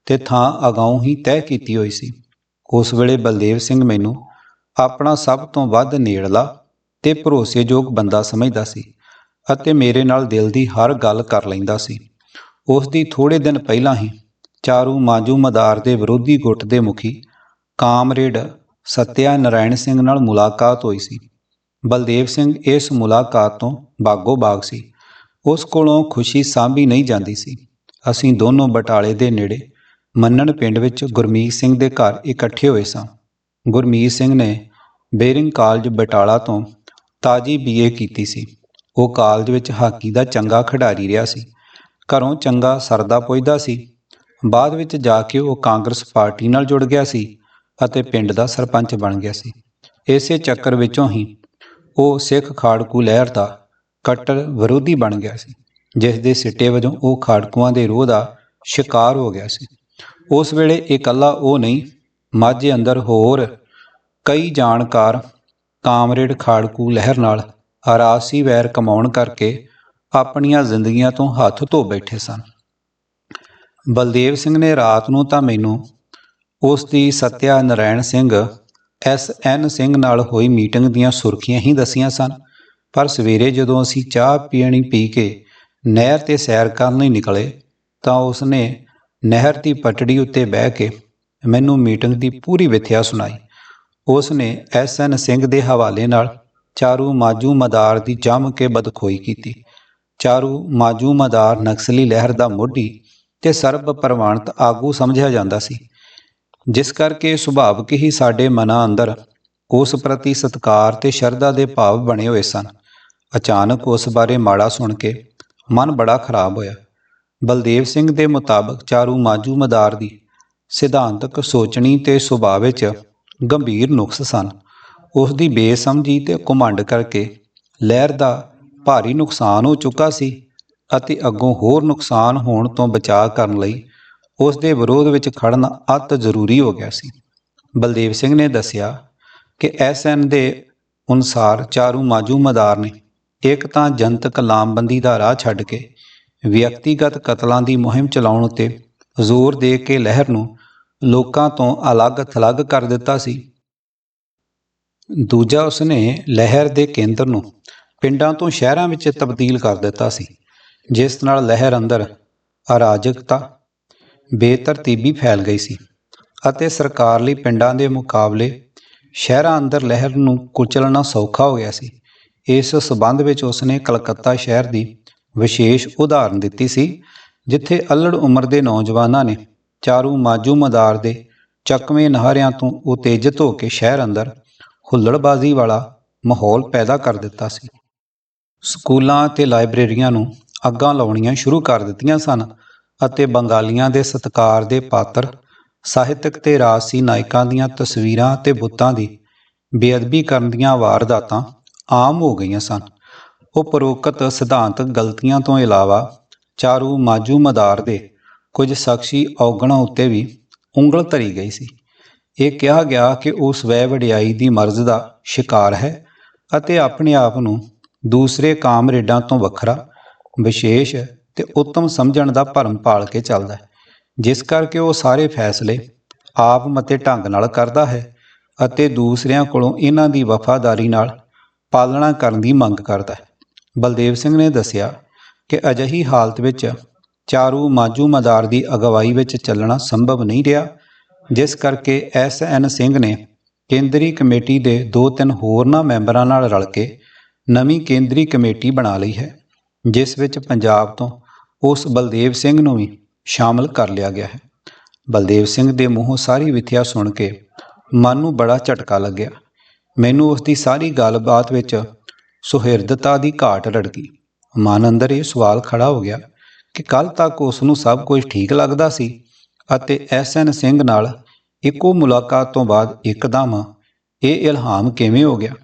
ਤੇ ਥਾਂ ਅਗਾਉਂ ਹੀ ਤੈਅ ਕੀਤੀ ਹੋਈ ਸੀ। ਉਸ ਵੇਲੇ ਬਲਦੇਵ ਸਿੰਘ ਮੈਨੂੰ ਆਪਣਾ ਸਭ ਤੋਂ ਵੱਧ ਨੇੜਲਾ ਤੇ ਭਰੋਸੇਯੋਗ ਬੰਦਾ ਸਮਝਦਾ ਸੀ ਅਤੇ ਮੇਰੇ ਨਾਲ ਦਿਲ ਦੀ ਹਰ ਗੱਲ ਕਰ ਲੈਂਦਾ ਸੀ। ਉਸ ਦੀ ਥੋੜੇ ਦਿਨ ਪਹਿਲਾਂ ਹੀ ਚਾਰੂ ਮਾਜੂ ਮਦਾਰ ਦੇ ਵਿਰੋਧੀ ਗੁੱਟ ਦੇ ਮੁਖੀ ਕਾਮਰੇਡ ਸਤਿਆ ਨਰਾਇਣ ਸਿੰਘ ਨਾਲ ਮੁਲਾਕਾਤ ਹੋਈ ਸੀ। ਬਲਦੇਵ ਸਿੰਘ ਇਸ ਮੁਲਾਕਾਤ ਤੋਂ ਬਾਗੋ ਬਾਗ ਸੀ। ਉਸ ਕੋਲੋਂ ਖੁਸ਼ੀ ਸਾਂਭੀ ਨਹੀਂ ਜਾਂਦੀ ਸੀ। ਅਸੀਂ ਦੋਨੋਂ ਬਟਾਲੇ ਦੇ ਨੇੜੇ ਮੰਨਣ ਪਿੰਡ ਵਿੱਚ ਗੁਰਮੀਤ ਸਿੰਘ ਦੇ ਘਰ ਇਕੱਠੇ ਹੋਏ ਸਾਂ। ਗੁਰਮੀਤ ਸਿੰਘ ਨੇ ਬੇਰਿੰਗ ਕਾਲਜ ਬਟਾਲਾ ਤੋਂ ਤਾਜੀ ਬੀਏ ਕੀਤੀ ਸੀ। ਉਹ ਕਾਲਜ ਵਿੱਚ ਹਾਕੀ ਦਾ ਚੰਗਾ ਖਿਡਾਰੀ ਰਿਹਾ ਸੀ। ਘਰੋਂ ਚੰਗਾ ਸਰਦਾ ਪੁੱਜਦਾ ਸੀ। ਬਾਅਦ ਵਿੱਚ ਜਾ ਕੇ ਉਹ ਕਾਂਗਰਸ ਪਾਰਟੀ ਨਾਲ ਜੁੜ ਗਿਆ ਸੀ ਅਤੇ ਪਿੰਡ ਦਾ ਸਰਪੰਚ ਬਣ ਗਿਆ ਸੀ। ਇਸੇ ਚੱਕਰ ਵਿੱਚੋਂ ਹੀ ਉਹ ਸਿੱਖ ਖਾੜਕੂ ਲਹਿਰ ਦਾ ਕੱਟੜ ਵਿਰੋਧੀ ਬਣ ਗਿਆ ਸੀ, ਜਿਸ ਦੇ ਸਿੱਟੇ ਵਜੋਂ ਉਹ ਖਾੜਕੂਆਂ ਦੇ ਰੋਹ ਦਾ ਸ਼ਿਕਾਰ ਹੋ ਗਿਆ ਸੀ। ਉਸ ਵੇਲੇ ਇਕੱਲਾ ਉਹ ਨਹੀਂ, ਮਾਝੇ ਅੰਦਰ ਹੋਰ ਕਈ ਜਾਣਕਾਰ ਕਾਮਰੇਡ ਖਾੜਕੂ ਲਹਿਰ ਨਾਲ ਆਰਾਸੀ ਵੈਰ ਕਮਾਉਣ ਕਰਕੇ ਆਪਣੀਆਂ ਜ਼ਿੰਦਗੀਆਂ ਤੋਂ ਹੱਥ ਧੋ ਬੈਠੇ ਸਨ। ਬਲਦੇਵ ਸਿੰਘ ਨੇ ਰਾਤ ਨੂੰ ਤਾਂ ਮੈਨੂੰ ਉਸ ਦੀ ਸਤਿਆ ਨਰਾਇਣ ਸਿੰਘ, ਐਸ ਐਨ ਸਿੰਘ ਨਾਲ ਹੋਈ ਮੀਟਿੰਗ ਦੀਆਂ ਸੁਰਖੀਆਂ ਹੀ ਦਸੀਆਂ ਸਨ, ਪਰ ਸਵੇਰੇ ਜਦੋਂ ਅਸੀਂ ਚਾਹ ਪੀਣੀ ਪੀ ਕੇ ਨਹਿਰ ਤੇ ਸੈਰ ਕਰਨ ਲਈ ਨਿਕਲੇ ਤਾਂ ਉਸਨੇ ਨਹਿਰ ਦੀ ਪਟੜੀ ਉੱਤੇ ਬਹਿ ਕੇ ਮੈਨੂੰ ਮੀਟਿੰਗ ਦੀ ਪੂਰੀ ਵਿਥਿਆ ਸੁਣਾਈ। ਉਸ ਨੇ ਐਸ ਐਨ ਸਿੰਘ ਦੇ ਹਵਾਲੇ ਨਾਲ ਚਾਰੂ ਮਾਜੂ ਮਦਾਰ ਦੀ ਜੰਮ ਕੇ ਬਦਖੋਈ ਕੀਤੀ। ਚਾਰੂ ਮਾਜੂ ਮਦਾਰ ਨਕਸਲੀ ਲਹਿਰ ਦਾ ਮੋਢੀ ਤੇ ਸਰਬ ਪ੍ਰਵਾਨਿਤ ਆਗੂ ਸਮਝਿਆ ਜਾਂਦਾ ਸੀ। ਜਿਸ ਕਰਕੇ ਸੁਭਾਵਿਕ ਹੀ ਸਾਡੇ ਮਨਾਂ ਅੰਦਰ ਉਸ ਪ੍ਰਤੀ ਸਤਕਾਰ ਤੇ ਸ਼ਰਧਾ ਦੇ ਭਾਵ ਬਣੇ ਹੋਏ ਸਨ। ਅਚਾਨਕ ਉਸ ਬਾਰੇ ਮਾੜਾ ਸੁਣ ਕੇ ਮਨ ਬੜਾ ਖਰਾਬ ਹੋਇਆ। ਬਲਦੇਵ ਸਿੰਘ ਦੇ ਮੁਤਾਬਕ ਚਾਰੂ ਮਾਜੂ ਮਦਾਰ ਦੀ ਸਿਧਾਂਤਕ ਸੋਚਣੀ ਤੇ ਸੁਭਾਅ ਵਿੱਚ ਗੰਭੀਰ ਨੁਕਸ ਸਨ। ਉਸ ਦੀ ਬੇਸਮਝੀ ਤੇ ਘੁਮੰਡ ਕਰਕੇ ਲਹਿਰ ਦਾ ਭਾਰੀ ਨੁਕਸਾਨ ਹੋ ਚੁੱਕਾ ਸੀ ਅਤੇ ਅੱਗੋਂ ਹੋਰ ਨੁਕਸਾਨ ਹੋਣ ਤੋਂ ਬਚਾਅ ਕਰਨ ਲਈ ਉਸ ਦੇ ਵਿਰੋਧ ਵਿੱਚ ਖੜਨਾ ਅਤ ਜ਼ਰੂਰੀ ਹੋ ਗਿਆ ਸੀ। ਬਲਦੇਵ ਸਿੰਘ ਨੇ ਦੱਸਿਆ ਕਿ ਐਸਐਨ ਦੇ ਅਨੁਸਾਰ ਚਾਰੂ ਮਾਜੂ ਮਦਾਰ ਨੇ ਇੱਕ ਤਾਂ ਜਨਤਕ ਲਾਮਬੰਦੀ ਦਾ ਰਾਹ ਛੱਡ ਕੇ ਵਿਅਕਤੀਗਤ ਕਤਲਾਂ ਦੀ ਮੁਹਿੰਮ ਚਲਾਉਣ ਉੱਤੇ ਜ਼ੋਰ ਦੇ ਕੇ ਲਹਿਰ ਨੂੰ ਲੋਕਾਂ ਤੋਂ ਅਲੱਗ-ਥਲੱਗ ਕਰ ਦਿੱਤਾ ਸੀ। ਦੂਜਾ ਉਸਨੇ ਲਹਿਰ ਦੇ ਕੇਂਦਰ ਨੂੰ ਪਿੰਡਾਂ ਤੋਂ ਸ਼ਹਿਰਾਂ ਵਿੱਚ ਤਬਦੀਲ ਕਰ ਦਿੱਤਾ ਸੀ, ਜਿਸ ਨਾਲ ਲਹਿਰ ਅੰਦਰ ਅਰਾਜਕਤਾ, ਬੇਤਰਤੀਬੀ ਫੈਲ ਗਈ ਸੀ ਅਤੇ ਸਰਕਾਰ ਲਈ ਪਿੰਡਾਂ ਦੇ ਮੁਕਾਬਲੇ ਸ਼ਹਿਰਾਂ ਅੰਦਰ ਲਹਿਰ ਨੂੰ ਕੁਚਲਣਾ ਸੌਖਾ ਹੋ ਗਿਆ ਸੀ। ਇਸ ਸਬੰਧ ਵਿੱਚ ਉਸਨੇ ਕਲਕੱਤਾ ਸ਼ਹਿਰ ਦੀ ਵਿਸ਼ੇਸ਼ ਉਦਾਹਰਨ ਦਿੱਤੀ ਸੀ, ਜਿੱਥੇ ਅਲੜ ਉਮਰ ਦੇ ਨੌਜਵਾਨਾਂ ਨੇ ਚਾਰੂ ਮਾਜੂ ਮਦਾਰ ਦੇ ਚੱਕਵੇਂ ਨਹਾਰਿਆਂ ਤੋਂ ਉਤੇਜਿਤ ਹੋ ਕੇ ਸ਼ਹਿਰ ਅੰਦਰ ਹੁੱਲੜਬਾਜ਼ੀ ਵਾਲਾ ਮਾਹੌਲ ਪੈਦਾ ਕਰ ਦਿੱਤਾ ਸੀ। ਸਕੂਲਾਂ ਤੇ ਲਾਇਬ੍ਰੇਰੀਆਂ ਨੂੰ ਅੱਗਾਂ ਲਾਉਣੀਆਂ ਸ਼ੁਰੂ ਕਰ ਦਿੱਤੀਆਂ ਸਨ ਅਤੇ ਬੰਗਾਲੀਆਂ ਦੇ ਸਤਕਾਰ ਦੇ ਪਾਤਰ, ਸਾਹਿਤਕ ਤੇ ਰਾਜਸੀ ਨਾਇਕਾਂ ਦੀਆਂ ਤਸਵੀਰਾਂ ਤੇ ਬੁੱਤਾਂ ਦੀ ਬੇਅਦਬੀ ਕਰਨ ਦੀਆਂ ਵਾਰਦਾਤਾਂ ਆਮ ਹੋ ਗਈਆਂ ਸਨ। ਉਪਰੋਕਤ ਸਿਧਾਂਤਕ ਗਲਤੀਆਂ ਤੋਂ ਇਲਾਵਾ ਚਾਰੂ ਮਾਜੂ ਮਦਾਰ ਦੇ ਕੁਝ ਸ਼ਖਸੀ ਔਗਣਾਂ ਉੱਤੇ ਵੀ ਉਂਗਲ ਧਰੀ ਗਈ ਸੀ। ਇਹ ਕਿਹਾ ਗਿਆ ਕਿ ਉਹ ਸਵੈ ਵਡਿਆਈ ਦੀ ਮਰਜ਼ ਦਾ ਸ਼ਿਕਾਰ ਹੈ ਅਤੇ ਆਪਣੇ ਆਪ ਨੂੰ ਦੂਸਰੇ ਕਾਮਰੇਡਾਂ ਤੋਂ ਵੱਖਰਾ, ਵਿਸ਼ੇਸ਼ ਤੇ ਉੱਤਮ ਸਮਝਣ ਦਾ ਭਰਮ ਪਾਲ ਕੇ ਚੱਲਦਾ ਹੈ, ਜਿਸ ਕਰਕੇ ਉਹ ਸਾਰੇ ਫੈਸਲੇ ਆਪ ਮਤੇ ਢੰਗ ਨਾਲ ਕਰਦਾ ਹੈ ਅਤੇ ਦੂਸਰਿਆਂ ਕੋਲੋਂ ਇਹਨਾਂ ਦੀ ਵਫਾਦਾਰੀ ਨਾਲ ਪਾਲਣਾ ਕਰਨ ਦੀ ਮੰਗ ਕਰਦਾ ਹੈ। ਬਲਦੇਵ ਸਿੰਘ ਨੇ ਦੱਸਿਆ ਕਿ ਅਜਿਹੀ ਹਾਲਤ ਵਿੱਚ ਚਾਰੂ ਮਾਜੂ ਮਦਾਰ ਦੀ ਅਗਵਾਈ ਵਿੱਚ ਚੱਲਣਾ ਸੰਭਵ ਨਹੀਂ ਰਿਹਾ, ਜਿਸ ਕਰਕੇ ਐਸ ਐਨ ਸਿੰਘ ਨੇ ਕੇਂਦਰੀ ਕਮੇਟੀ ਦੇ ਦੋ ਤਿੰਨ ਹੋਰਨਾਂ ਮੈਂਬਰਾਂ ਨਾਲ ਰਲ ਕੇ ਨਵੀਂ ਕੇਂਦਰੀ ਕਮੇਟੀ ਬਣਾ ਲਈ ਹੈ, ਜਿਸ ਵਿੱਚ ਪੰਜਾਬ ਤੋਂ ਉਸ ਬਲਦੇਵ ਸਿੰਘ ਨੂੰ ਵੀ ਸ਼ਾਮਲ ਕਰ ਲਿਆ ਗਿਆ ਹੈ। ਬਲਦੇਵ ਸਿੰਘ ਦੇ ਮੂੰਹੋਂ ਸਾਰੀ ਵਿਥਿਆ ਸੁਣ ਕੇ ਮਨ ਨੂੰ ਬੜਾ ਝਟਕਾ ਲੱਗਿਆ। ਮੈਨੂੰ ਉਸ ਦੀ ਸਾਰੀ ਗੱਲਬਾਤ ਵਿੱਚ ਸੁਹਿਰਦਤਾ ਦੀ ਘਾਟ ਰੜਕੀ। ਮਨ ਅੰਦਰ ਇਹ ਸਵਾਲ ਖੜਾ ਹੋ ਗਿਆ ਕਿ ਕੱਲ ਤੱਕ ਉਸ ਨੂੰ ਸਭ ਕੁਝ ਠੀਕ ਲੱਗਦਾ ਸੀ ਅਤੇ ਐਸ ਐਨ ਸਿੰਘ ਨਾਲ ਇੱਕੋ ਮੁਲਾਕਾਤ ਤੋਂ ਬਾਅਦ ਇੱਕਦਮ ਇਹ ਇਲਹਾਮ ਕਿਵੇਂ ਹੋ ਗਿਆ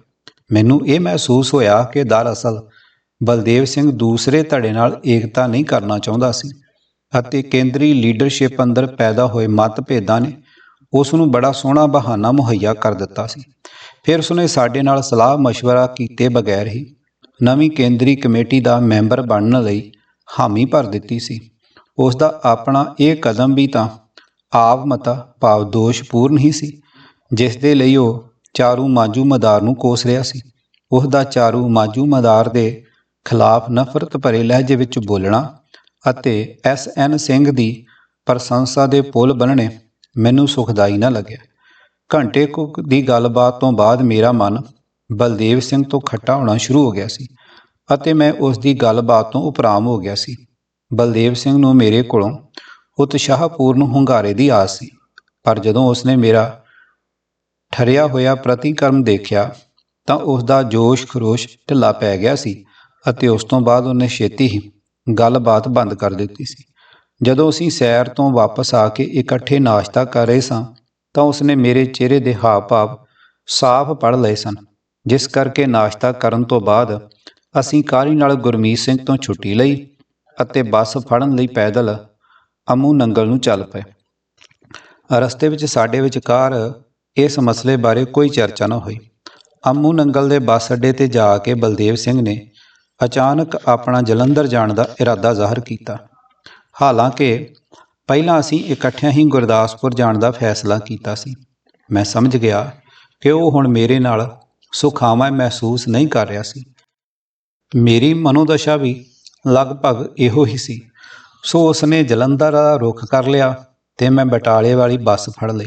ਮੈਨੂੰ ਇਹ ਮਹਿਸੂਸ ਹੋਇਆ ਕਿ ਦਰਅਸਲ ਬਲਦੇਵ ਸਿੰਘ ਦੂਸਰੇ ਧੜੇ ਨਾਲ ਏਕਤਾ ਨਹੀਂ ਕਰਨਾ ਚਾਹੁੰਦਾ ਸੀ ਅਤੇ ਕੇਂਦਰੀ ਲੀਡਰਸ਼ਿਪ ਅੰਦਰ ਪੈਦਾ ਹੋਏ ਮਤਭੇਦਾਂ ਨੇ ਉਸ ਨੂੰ ਬੜਾ ਸੋਹਣਾ ਬਹਾਨਾ ਮੁਹੱਈਆ ਕਰ ਦਿੱਤਾ ਸੀ ਫਿਰ ਉਸਨੇ ਸਾਡੇ ਨਾਲ ਸਲਾਹ مشورہ ਕੀਤੇ ਬਗੈਰ ਹੀ ਨਵੀਂ ਕੇਂਦਰੀ ਕਮੇਟੀ ਦਾ ਮੈਂਬਰ ਬਣਨ ਲਈ ਹਾਮੀ ਭਰ ਦਿੱਤੀ ਸੀ। ਉਸ ਦਾ ਆਪਣਾ ਇਹ ਕਦਮ ਵੀ ਤਾਂ ਆਪ ਮਤਾ ਭਾਵ ਦੋਸ਼ਪੂਰਨ ਹੀ ਸੀ, ਜਿਸ ਦੇ ਲਈ ਉਹ ਚਾਰੂ ਮਾਜੂ ਮਦਾਰ ਨੂੰ ਕੋਸ ਰਿਹਾ ਸੀ। ਉਸ ਦਾ ਚਾਰੂ ਮਾਜੂ ਮਦਾਰ ਦੇ ਖਿਲਾਫ ਨਫ਼ਰਤ ਭਰੇ ਲਹਿਜੇ ਵਿੱਚ ਬੋਲਣਾ ਅਤੇ ਐਸ ਐਨ ਸਿੰਘ ਦੀ ਪ੍ਰਸ਼ੰਸਾ ਦੇ ਪੁੱਲ ਬਣਨੇ ਮੈਨੂੰ ਸੁਖਦਾਈ ਨਾ ਲੱਗਿਆ। ਘੰਟੇ ਕੁ ਦੀ ਗੱਲਬਾਤ ਤੋਂ ਬਾਅਦ ਮੇਰਾ ਮਨ ਬਲਦੇਵ ਸਿੰਘ ਤੋਂ ਖੱਟਾ ਹੋਣਾ ਸ਼ੁਰੂ ਹੋ ਗਿਆ ਸੀ। ਅਤੇ ਮੈਂ ਉਸ ਦੀ ਗੱਲਬਾਤ ਤੋਂ ਉਪਰਾਮ ਹੋ ਗਿਆ ਸੀ। ਬਲਦੇਵ ਸਿੰਘ ਨੂੰ ਮੇਰੇ ਕੋਲੋਂ ਉਤਸ਼ਾਹਪੂਰਨ ਹੁੰਗਾਰੇ ਦੀ ਆਸ ਸੀ। ਪਰ ਜਦੋਂ ਉਸਨੇ ਮੇਰਾ ਠਰਿਆ ਹੋਇਆ ਪ੍ਰਤੀਕਰਮ ਦੇਖਿਆ, ਤਾਂ ਉਸ ਦਾ ਜੋਸ਼ ਖਰੋਸ਼ ਢਿੱਲਾ ਪੈ ਗਿਆ ਸੀ ਅਤੇ ਉਸ ਤੋਂ ਬਾਅਦ ਉਹਨੇ ਛੇਤੀ ਹੀ ਗੱਲਬਾਤ ਬੰਦ ਕਰ ਦਿੱਤੀ ਸੀ। ਜਦੋਂ ਅਸੀਂ ਸੈਰ ਤੋਂ ਵਾਪਸ ਆ ਕੇ ਇਕੱਠੇ ਨਾਸ਼ਤਾ ਕਰ ਰਹੇ ਸਾਂ, ਤਾਂ ਉਸਨੇ ਮੇਰੇ ਚਿਹਰੇ ਦੇ ਹਾਵ-ਭਾਵ ਸਾਫ਼ ਪੜ੍ਹ ਲਏ ਸਨ, ਜਿਸ ਕਰਕੇ ਨਾਸ਼ਤਾ ਕਰਨ ਤੋਂ ਬਾਅਦ ਅਸੀਂ ਕਾਹਲੀ ਨਾਲ ਗੁਰਮੀਤ ਸਿੰਘ ਤੋਂ ਛੁੱਟੀ ਲਈ ਅਤੇ ਬੱਸ ਫੜਨ ਲਈ ਪੈਦਲ ਅਮੂ ਨੰਗਲ ਨੂੰ ਚੱਲ ਪਏ। ਰਸਤੇ ਵਿੱਚ ਸਾਡੇ ਵਿਚਕਾਰ ਇਸ ਮਸਲੇ ਬਾਰੇ ਕੋਈ ਚਰਚਾ ਨਾ ਹੋਈ। ਅਮੂ ਨੰਗਲ ਦੇ ਬੱਸ ਅੱਡੇ ਤੇ ਜਾ ਕੇ ਬਲਦੇਵ ਸਿੰਘ ਨੇ ਅਚਾਨਕ ਆਪਣਾ ਜਲੰਧਰ ਜਾਣ ਦਾ ਇਰਾਦਾ ਜ਼ਾਹਰ ਕੀਤਾ। ਹਾਲਾਂਕਿ ਪਹਿਲਾਂ ਅਸੀਂ ਇਕੱਠਿਆਂ ਹੀ ਗੁਰਦਾਸਪੁਰ ਜਾਣ ਦਾ ਫੈਸਲਾ ਕੀਤਾ ਸੀ। ਮੈਂ ਸਮਝ ਗਿਆ ਕਿ ਉਹ ਹੁਣ ਮੇਰੇ ਨਾਲ ਸੁਖਾਵਾਂ ਮਹਿਸੂਸ ਨਹੀਂ ਕਰ ਰਿਹਾ ਸੀ। ਮੇਰੀ ਮਨੋਦਸ਼ਾ ਵੀ ਲਗਭਗ ਇਹੋ ਹੀ ਸੀ। ਸੋ ਉਸਨੇ ਜਲੰਧਰ ਦਾ ਰੁਖ ਕਰ ਲਿਆ ਤੇ ਮੈਂ ਬਟਾਲੇ ਵਾਲੀ ਬੱਸ ਫੜ ਲਈ।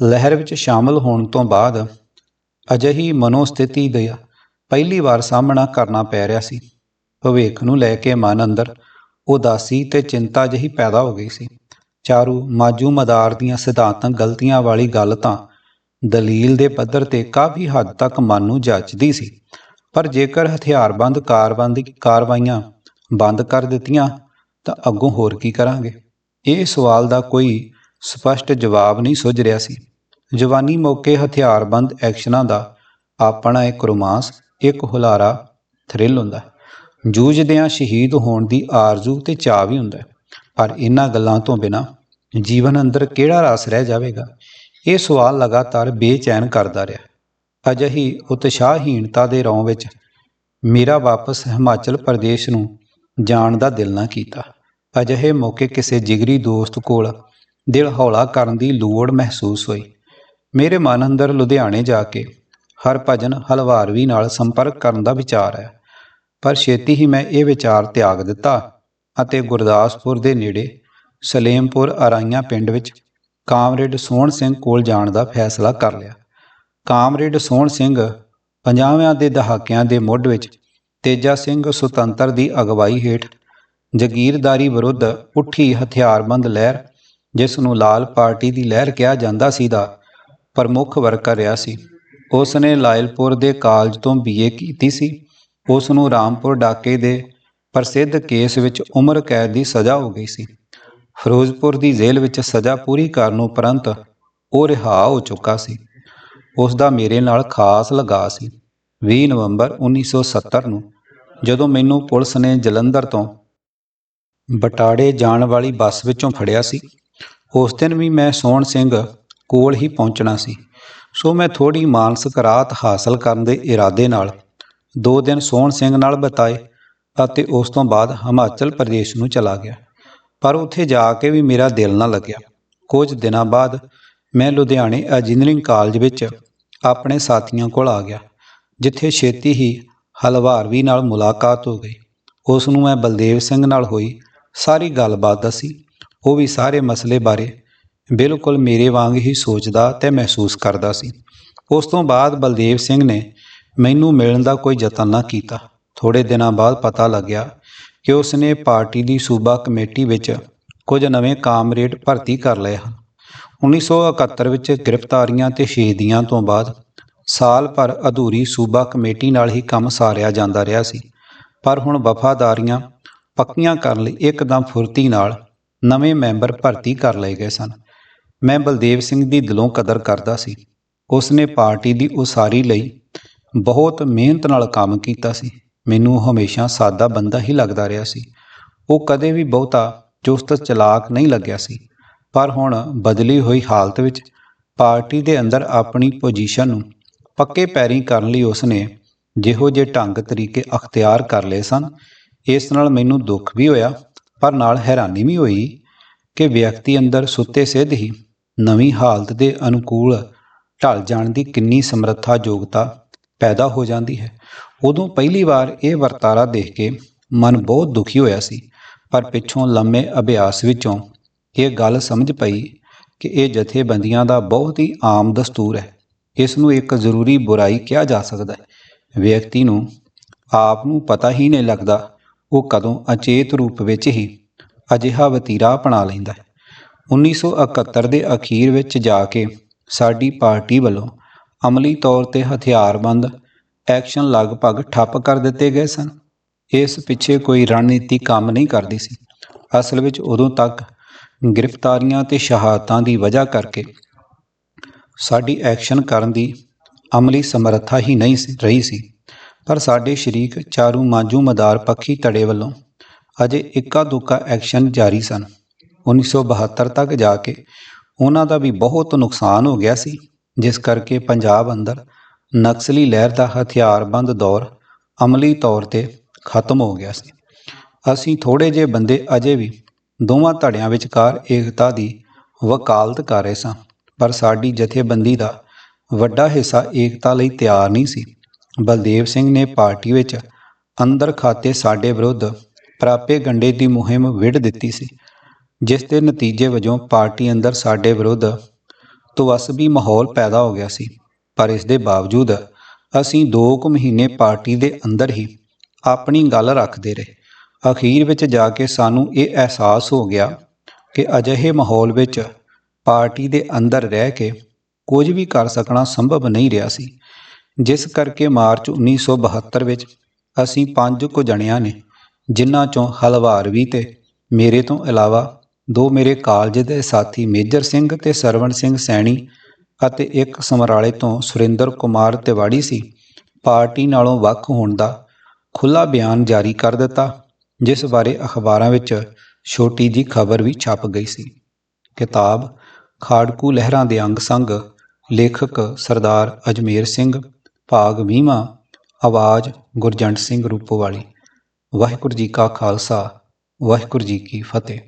ਲਹਿਰ ਵਿੱਚ ਸ਼ਾਮਲ ਹੋਣ ਤੋਂ ਬਾਅਦ ਅਜਿਹੀ ਮਨੋਸਥਿਤੀ ਦਾ ਪਹਿਲੀ ਵਾਰ ਸਾਹਮਣਾ ਕਰਨਾ ਪੈ ਰਿਹਾ ਸੀ। ਭਵਿੱਖ ਨੂੰ ਲੈ ਕੇ ਮਨ ਅੰਦਰ ਉਦਾਸੀ ਤੇ ਚਿੰਤਾ ਜਿਹੀ ਪੈਦਾ ਹੋ ਗਈ ਸੀ। ਚਾਰੂ ਮਾਜੂ ਮਦਾਰ ਦੀਆਂ ਸਿਧਾਂਤਕ ਗਲਤੀਆਂ ਵਾਲੀ ਗੱਲ ਤਾਂ ਦਲੀਲ ਦੇ ਪੱਧਰ ਤੇ ਕਾਫੀ ਹੱਦ ਤੱਕ ਮਨ ਨੂੰ ਜੱਚਦੀ ਸੀ। ਪਰ ਜੇਕਰ ਹਥਿਆਰਬੰਦ ਕਾਰਬੰਦੀ ਕਾਰਵਾਈਆਂ ਬੰਦ ਕਰ ਦਿੱਤੀਆਂ, ਤਾਂ ਅੱਗੋਂ ਹੋਰ ਕੀ ਕਰਾਂਗੇ? ਇਹ ਸਵਾਲ ਦਾ ਕੋਈ ਸਪਸ਼ਟ ਜਵਾਬ ਨਹੀਂ ਸੁੱਝ ਰਿਹਾ ਸੀ। ਜਵਾਨੀ ਮੌਕੇ ਹਥਿਆਰਬੰਦ ਐਕਸ਼ਨਾਂ ਦਾ ਆਪਣਾ ਇੱਕ ਰੋਮਾਂਸ, ਇੱਕ ਹੁਲਾਰਾ ਥ੍ਰਿਲ ਹੁੰਦਾ। ਜੂਝਦਿਆਂ ਸ਼ਹੀਦ ਹੋਣ ਦੀ ਆਰਜ਼ੂ ਤੇ ਚਾਅ ਵੀ ਹੁੰਦਾ। ਪਰ ਇਹਨਾਂ ਗੱਲਾਂ ਤੋਂ ਬਿਨਾ ਜੀਵਨ ਅੰਦਰ ਕਿਹੜਾ ਰਸ ਰਹਿ ਜਾਵੇਗਾ? ਇਹ ਸਵਾਲ ਲਗਾਤਾਰ ਬੇਚੈਨ ਕਰਦਾ ਰਿਹਾ। ਅਜਿਹੀ ਉਤਸ਼ਾਹਹੀਣਤਾ ਦੇ ਰੌਂ ਵਿੱਚ ਮੇਰਾ ਵਾਪਸ ਹਿਮਾਚਲ ਪ੍ਰਦੇਸ਼ ਨੂੰ ਜਾਣ ਦਾ ਦਿਲ ਨਾ ਕੀਤਾ। ਅਜਿਹੇ ਮੌਕੇ ਕਿਸੇ ਜਿਗਰੀ ਦੋਸਤ ਕੋਲ ਦਿਲ ਹੌਲਾ ਕਰਨ ਦੀ ਲੋੜ ਮਹਿਸੂਸ ਹੋਈ। ਮੇਰੇ ਮਨ ਅੰਦਰ ਲੁਧਿਆਣੇ ਜਾ ਕੇ ਹਰਭਜਨ ਹਲਵਾਰਵੀ ਨਾਲ ਸੰਪਰਕ ਕਰਨ ਦਾ ਵਿਚਾਰ ਹੈ। ਪਰ ਛੇਤੀ ਹੀ ਮੈਂ ਇਹ ਵਿਚਾਰ ਤਿਆਗ ਦਿੱਤਾ ਅਤੇ ਗੁਰਦਾਸਪੁਰ ਦੇ ਨੇੜੇ ਸਲੇਮਪੁਰ ਅਰਾਈਆਂ ਪਿੰਡ ਵਿੱਚ ਕਾਮਰੇਡ ਸੋਹਣ ਸਿੰਘ ਕੋਲ ਜਾਣ ਦਾ ਫੈਸਲਾ ਕਰ ਲਿਆ। ਕਾਮਰੇਡ ਸੋਹਣ ਸਿੰਘ ਪੰਜਾਬਿਆਂ ਦੇ ਦਹਾਕਿਆਂ ਦੇ ਮੁੱਢ ਵਿੱਚ ਤੇਜਾ ਸਿੰਘ ਸੁਤੰਤਰ ਦੀ ਅਗਵਾਈ ਹੇਠ ਜਗੀਰਦਾਰੀ ਵਿਰੁੱਧ ਉੱਠੀ ਹਥਿਆਰਬੰਦ ਲਹਿਰ, ਜਿਸ ਨੂੰ ਲਾਲ ਪਾਰਟੀ ਦੀ ਲਹਿਰ ਕਿਹਾ ਜਾਂਦਾ ਸੀ ਦਾ ਪ੍ਰਮੁੱਖ ਵਰਕਰ ਰਿਹਾ ਸੀ। ਉਸ ਨੇ ਲਾਇਲਪੁਰ ਦੇ ਕਾਲਜ ਤੋਂ ਬੀਏ ਕੀਤੀ ਸੀ। ਉਸ ਨੂੰ ਰਾਮਪੁਰ ਡਾਕੇ ਦੇ ਪ੍ਰਸਿੱਧ ਕੇਸ ਵਿੱਚ ਉਮਰ ਕੈਦ ਦੀ ਸਜ਼ਾ ਹੋ ਗਈ ਸੀ। ਫਿਰੋਜ਼ਪੁਰ ਦੀ ਜੇਲ੍ਹ ਵਿੱਚ ਸਜ਼ਾ ਪੂਰੀ ਕਰਨ ਉਪਰੰਤ ਉਹ ਰਿਹਾ ਹੋ ਚੁੱਕਾ ਸੀ। ਉਸ ਦਾ ਮੇਰੇ ਨਾਲ ਖਾਸ ਲਗਾ ਸੀ। 20 ਨਵੰਬਰ 1970 ਨੂੰ ਜਦੋਂ ਮੈਨੂੰ ਪੁਲਿਸ ਨੇ ਜਲੰਧਰ ਤੋਂ ਬਟਾੜੇ ਜਾਣ ਵਾਲੀ ਬੱਸ ਵਿੱਚੋਂ ਫੜਿਆ ਸੀ, ਉਸ ਦਿਨ ਵੀ ਮੈਂ ਸੋਹਣ ਸਿੰਘ ਕੋਲ ਹੀ ਪਹੁੰਚਣਾ ਸੀ। ਸੋ ਮੈਂ ਥੋੜੀ ਮਾਨਸਿਕ ਰਾਹਤ ਹਾਸਲ ਕਰਨ ਦੇ ਇਰਾਦੇ ਨਾਲ ਦੋ ਦਿਨ ਸੋਹਣ ਸਿੰਘ ਨਾਲ ਬਿਤਾਏ ਅਤੇ ਉਸ ਤੋਂ ਬਾਅਦ ਹਿਮਾਚਲ ਪ੍ਰਦੇਸ਼ ਨੂੰ ਚਲਾ ਗਿਆ। ਪਰ ਉੱਥੇ ਜਾ ਕੇ ਵੀ ਮੇਰਾ ਦਿਲ ਨਾ ਲੱਗਿਆ। ਕੁਝ ਦਿਨਾਂ ਬਾਅਦ ਮੈਂ ਲੁਧਿਆਣੇ ਇੰਜੀਨੀਅਰਿੰਗ ਕਾਲਜ ਵਿੱਚ ਆਪਣੇ ਸਾਥੀਆਂ ਕੋਲ ਆ ਗਿਆ, ਜਿੱਥੇ ਛੇਤੀ ਹੀ ਹਲਵਾਰਵੀ ਨਾਲ ਮੁਲਾਕਾਤ ਹੋ ਗਈ। ਉਸ ਨੂੰ ਮੈਂ ਬਲਦੇਵ ਸਿੰਘ ਨਾਲ ਹੋਈ ਸਾਰੀ ਗੱਲਬਾਤ ਦੱਸੀ। ਉਹ ਵੀ ਸਾਰੇ ਮਸਲੇ ਬਾਰੇ ਬਿਲਕੁਲ ਮੇਰੇ ਵਾਂਗ ਹੀ ਸੋਚਦਾ ਤੇ ਮਹਿਸੂਸ ਕਰਦਾ ਸੀ। ਉਸ ਤੋਂ ਬਾਅਦ ਬਲਦੇਵ ਸਿੰਘ ਨੇ ਮੈਨੂੰ ਮਿਲਣ ਦਾ ਕੋਈ ਯਤਨ ਨਾ ਕੀਤਾ। ਥੋੜੇ ਦਿਨਾਂ ਬਾਅਦ ਪਤਾ ਲੱਗਿਆ ਕਿ ਉਸ ਨੇ ਪਾਰਟੀ ਦੀ ਸੂਬਾ ਕਮੇਟੀ ਵਿੱਚ ਕੁਝ ਨਵੇਂ ਕਾਮਰੇਡ ਭਰਤੀ ਕਰ ਲਏ ਹਨ। 1971 ਵਿੱਚ ਗ੍ਰਿਫਤਾਰੀਆਂ ਤੇ ਸ਼ਹੀਦੀਆਂ ਤੋਂ ਬਾਅਦ ਸਾਲ ਭਰ ਅਧੂਰੀ ਸੂਬਾ ਕਮੇਟੀ ਨਾਲ ਹੀ ਕੰਮ ਸਾਰਿਆ ਜਾਂਦਾ ਰਿਹਾ ਸੀ। ਪਰ ਹੁਣ ਵਫਾਦਾਰੀਆਂ ਪੱਕੀਆਂ ਕਰਨ ਲਈ ਇੱਕਦਮ ਫੁਰਤੀ ਨਾਲ ਨਵੇਂ ਮੈਂਬਰ ਭਰਤੀ ਕਰ ਲਏ ਗਏ ਸਨ। ਮੈਂ ਬਲਦੇਵ ਸਿੰਘ ਦੀ ਦਿਲੋਂ ਕਦਰ ਕਰਦਾ ਸੀ। ਉਸ ਨੇ ਪਾਰਟੀ ਦੀ ਉਸਾਰੀ ਲਈ ਬਹੁਤ ਮਿਹਨਤ ਨਾਲ ਕੰਮ ਕੀਤਾ ਸੀ। ਮੈਨੂੰ ਹਮੇਸ਼ਾ ਸਾਦਾ ਬੰਦਾ ਹੀ ਲੱਗਦਾ ਰਿਹਾ ਸੀ। ਉਹ ਕਦੇ ਵੀ ਬਹੁਤਾ ਚੁਸਤ ਚਲਾਕ ਨਹੀਂ ਲੱਗਿਆ ਸੀ। ਪਰ ਹੁਣ ਬਦਲੀ ਹੋਈ ਹਾਲਤ ਵਿੱਚ ਪਾਰਟੀ ਦੇ ਅੰਦਰ ਆਪਣੀ ਪੋਜੀਸ਼ਨ ਨੂੰ ਪੱਕੇ ਪੈਰੀ ਕਰਨ ਲਈ ਉਸਨੇ ਜਿਹੋ ਜਿਹੇ ਢੰਗ ਤਰੀਕੇ ਅਖਤਿਆਰ ਕਰ ਲਏ ਸਨ, ਇਸ ਨਾਲ ਮੈਨੂੰ ਦੁੱਖ ਵੀ ਹੋਇਆ, ਪਰ ਨਾਲ ਹੈਰਾਨੀ ਵੀ ਹੋਈ ਕਿ ਵਿਅਕਤੀ ਅੰਦਰ ਸੁੱਤੇ ਸਿੱਧ ਹੀ ਨਵੀਂ ਹਾਲਤ ਦੇ ਅਨੁਕੂਲ ਢਲ ਜਾਣ ਦੀ ਕਿੰਨੀ ਸਮਰੱਥਾ ਯੋਗਤਾ ਪੈਦਾ ਹੋ ਜਾਂਦੀ ਹੈ। ਉਦੋਂ ਪਹਿਲੀ ਵਾਰ ਇਹ ਵਰਤਾਰਾ ਦੇਖ ਕੇ ਮਨ ਬਹੁਤ ਦੁਖੀ ਹੋਇਆ ਸੀ, ਪਰ ਪਿੱਛੋਂ ਲੰਮੇ ਅਭਿਆਸ ਵਿੱਚੋਂ ਇਹ ਗੱਲ ਸਮਝ ਪਈ ਕਿ ਇਹ ਜਥੇਬੰਦੀਆਂ ਦਾ ਬਹੁਤ ਹੀ ਆਮ ਦਸਤੂਰ ਹੈ। ਇਸ ਨੂੰ ਇੱਕ ਜ਼ਰੂਰੀ ਬੁਰਾਈ ਕਿਹਾ ਜਾ ਸਕਦਾ ਹੈ। ਵਿਅਕਤੀ ਨੂੰ ਆਪ ਨੂੰ ਪਤਾ ਹੀ ਨਹੀਂ ਲੱਗਦਾ ਉਹ ਕਦੋਂ ਅਚੇਤ ਰੂਪ ਵਿੱਚ ਹੀ ਅਜਿਹਾ ਵਤੀਰਾ ਅਪਣਾ ਲੈਂਦਾ ਹੈ। 1971 ਦੇ ਅਖੀਰ ਵਿੱਚ ਜਾ ਕੇ ਸਾਡੀ ਪਾਰਟੀ ਵੱਲੋਂ ਅਮਲੀ ਤੌਰ ਤੇ ਹਥਿਆਰਬੰਦ ਐਕਸ਼ਨ ਲਗਭਗ ਠੱਪ ਕਰ ਦਿੱਤੇ ਗਏ ਸਨ। ਇਸ ਪਿੱਛੇ ਕੋਈ ਰਣਨੀਤੀ ਕੰਮ ਨਹੀਂ ਕਰਦੀ ਸੀ। ਅਸਲ ਵਿੱਚ ਉਦੋਂ ਤੱਕ ਗ੍ਰਿਫਤਾਰੀਆਂ ਤੇ ਸ਼ਹਾਦਤਾਂ ਦੀ ਵਜ੍ਹਾ ਕਰਕੇ ਸਾਡੀ ਐਕਸ਼ਨ ਕਰਨ ਦੀ ਅਮਲੀ ਸਮਰੱਥਾ ਹੀ ਨਹੀਂ ਸੀ, ਰਹੀ ਸੀ। ਪਰ ਸਾਡੇ ਸ਼ਰੀਕ ਚਾਰੂ ਮਾਂਜੂ ਮਦਾਰ ਪੱਖੀ ਧੜੇ ਵੱਲੋਂ ਅਜੇ ਇੱਕਾ ਦੁੱਕਾ ਐਕਸ਼ਨ ਜਾਰੀ ਸਨ। 1972 ਤੱਕ ਜਾ ਕੇ ਉਹਨਾਂ ਦਾ ਵੀ ਬਹੁਤ ਨੁਕਸਾਨ ਹੋ ਗਿਆ ਸੀ, ਜਿਸ ਕਰਕੇ ਪੰਜਾਬ ਅੰਦਰ ਨਕਸਲੀ ਲਹਿਰ ਦਾ ਹਥਿਆਰਬੰਦ ਦੌਰ ਅਮਲੀ ਤੌਰ ਤੇ ਖਤਮ ਹੋ ਗਿਆ ਸੀ। ਅਸੀਂ ਥੋੜੇ ਜਿਹੇ ਬੰਦੇ ਅਜੇ ਵੀ ਦੋਵਾਂ ਧੜਿਆਂ ਵਿਚਕਾਰ ਏਕਤਾ ਦੀ ਵਕਾਲਤ ਕਰ ਰਹੇ ਸਾਂ। ਪਰ ਸਾਡੀ ਜਥੇਬੰਦੀ ਦਾ ਵੱਡਾ ਹਿੱਸਾ ਏਕਤਾ ਲਈ ਤਿਆਰ ਨਹੀਂ ਸੀ। ਬਲਦੇਵ ਸਿੰਘ ਨੇ ਪਾਰਟੀ ਵਿੱਚ ਅੰਦਰ ਖਾਤੇ ਸਾਡੇ ਵਿਰੁੱਧ ਪ੍ਰਾਪੇ ਗੰਡੇ ਦੀ ਮੁਹਿੰਮ ਵਿੜ ਦਿੱਤੀ ਸੀ, ਜਿਸ ਦੇ ਨਤੀਜੇ ਵਜੋਂ ਪਾਰਟੀ ਅੰਦਰ ਸਾਡੇ ਵਿਰੁੱਧ ਤਵਸਬੀ ਮਾਹੌਲ ਪੈਦਾ ਹੋ ਗਿਆ ਸੀ। ਪਰ ਇਸ ਦੇ ਬਾਵਜੂਦ ਅਸੀਂ 2 ਕੁ ਮਹੀਨੇ ਪਾਰਟੀ ਦੇ ਅੰਦਰ ਹੀ ਆਪਣੀ ਗੱਲ ਰੱਖਦੇ ਰਹੇ। ਅਖੀਰ ਵਿੱਚ ਜਾ ਕੇ ਸਾਨੂੰ ਇਹ ਅਹਿਸਾਸ ਹੋ ਗਿਆ ਕਿ ਅਜਿਹੇ ਮਾਹੌਲ ਵਿੱਚ ਪਾਰਟੀ ਦੇ ਅੰਦਰ ਰਹਿ ਕੇ ਕੁਝ ਵੀ ਕਰ ਸਕਣਾ ਸੰਭਵ ਨਹੀਂ ਰਿਹਾ ਸੀ। ਜਿਸ ਕਰਕੇ ਮਾਰਚ 1972 ਵਿੱਚ ਅਸੀਂ ਪੰਜ ਕੁ ਜਣਿਆਂ ਨੇ ਜਿਨ੍ਹਾਂ ਚੋਂ ਹਲਵਾਰਵੀ ਤੇ ਮੇਰੇ ਤੋਂ ਇਲਾਵਾ ਦੋ ਮੇਰੇ ਕਾਲਜ ਦੇ ਸਾਥੀ ਮੇਜਰ ਸਿੰਘ ਤੇ ਸਰਵਣ ਸਿੰਘ ਸੈਣੀ ਅਤੇ ਇੱਕ ਸਮਰਾਲੇ ਤੋਂ ਸੁਰਿੰਦਰ ਕੁਮਾਰ ਤਿਵਾੜੀ ਸੀ ਪਾਰਟੀ ਨਾਲੋਂ ਵੱਖ ਹੋਣ ਦਾ ਖੁੱਲਾ ਬਿਆਨ ਜਾਰੀ ਕਰ ਦਿੱਤਾ। ਜਿਸ ਬਾਰੇ ਅਖਬਾਰਾਂ ਵਿੱਚ ਛੋਟੀ ਜੀ ਖਬਰ ਵੀ ਛਪ ਗਈ ਸੀ। ਕਿਤਾਬ ਖਾੜਕੂ ਲਹਿਰਾਂ ਦੇ ਅੰਗ ਸੰਗ, ਲੇਖਕ ਸਰਦਾਰ ਅਜਮੇਰ ਸਿੰਘ, ਭਾਗ ਵੀਹਵਾਂ, ਆਵਾਜ਼ ਗੁਰਜੰਟ ਸਿੰਘ ਰੂਪੋਵਾਲੀ। ਵਾਹਿਗੁਰੂ ਜੀ ਕਾ ਖਾਲਸਾ, ਵਾਹਿਗੁਰੂ ਜੀ ਕੀ ਫਤਿਹ।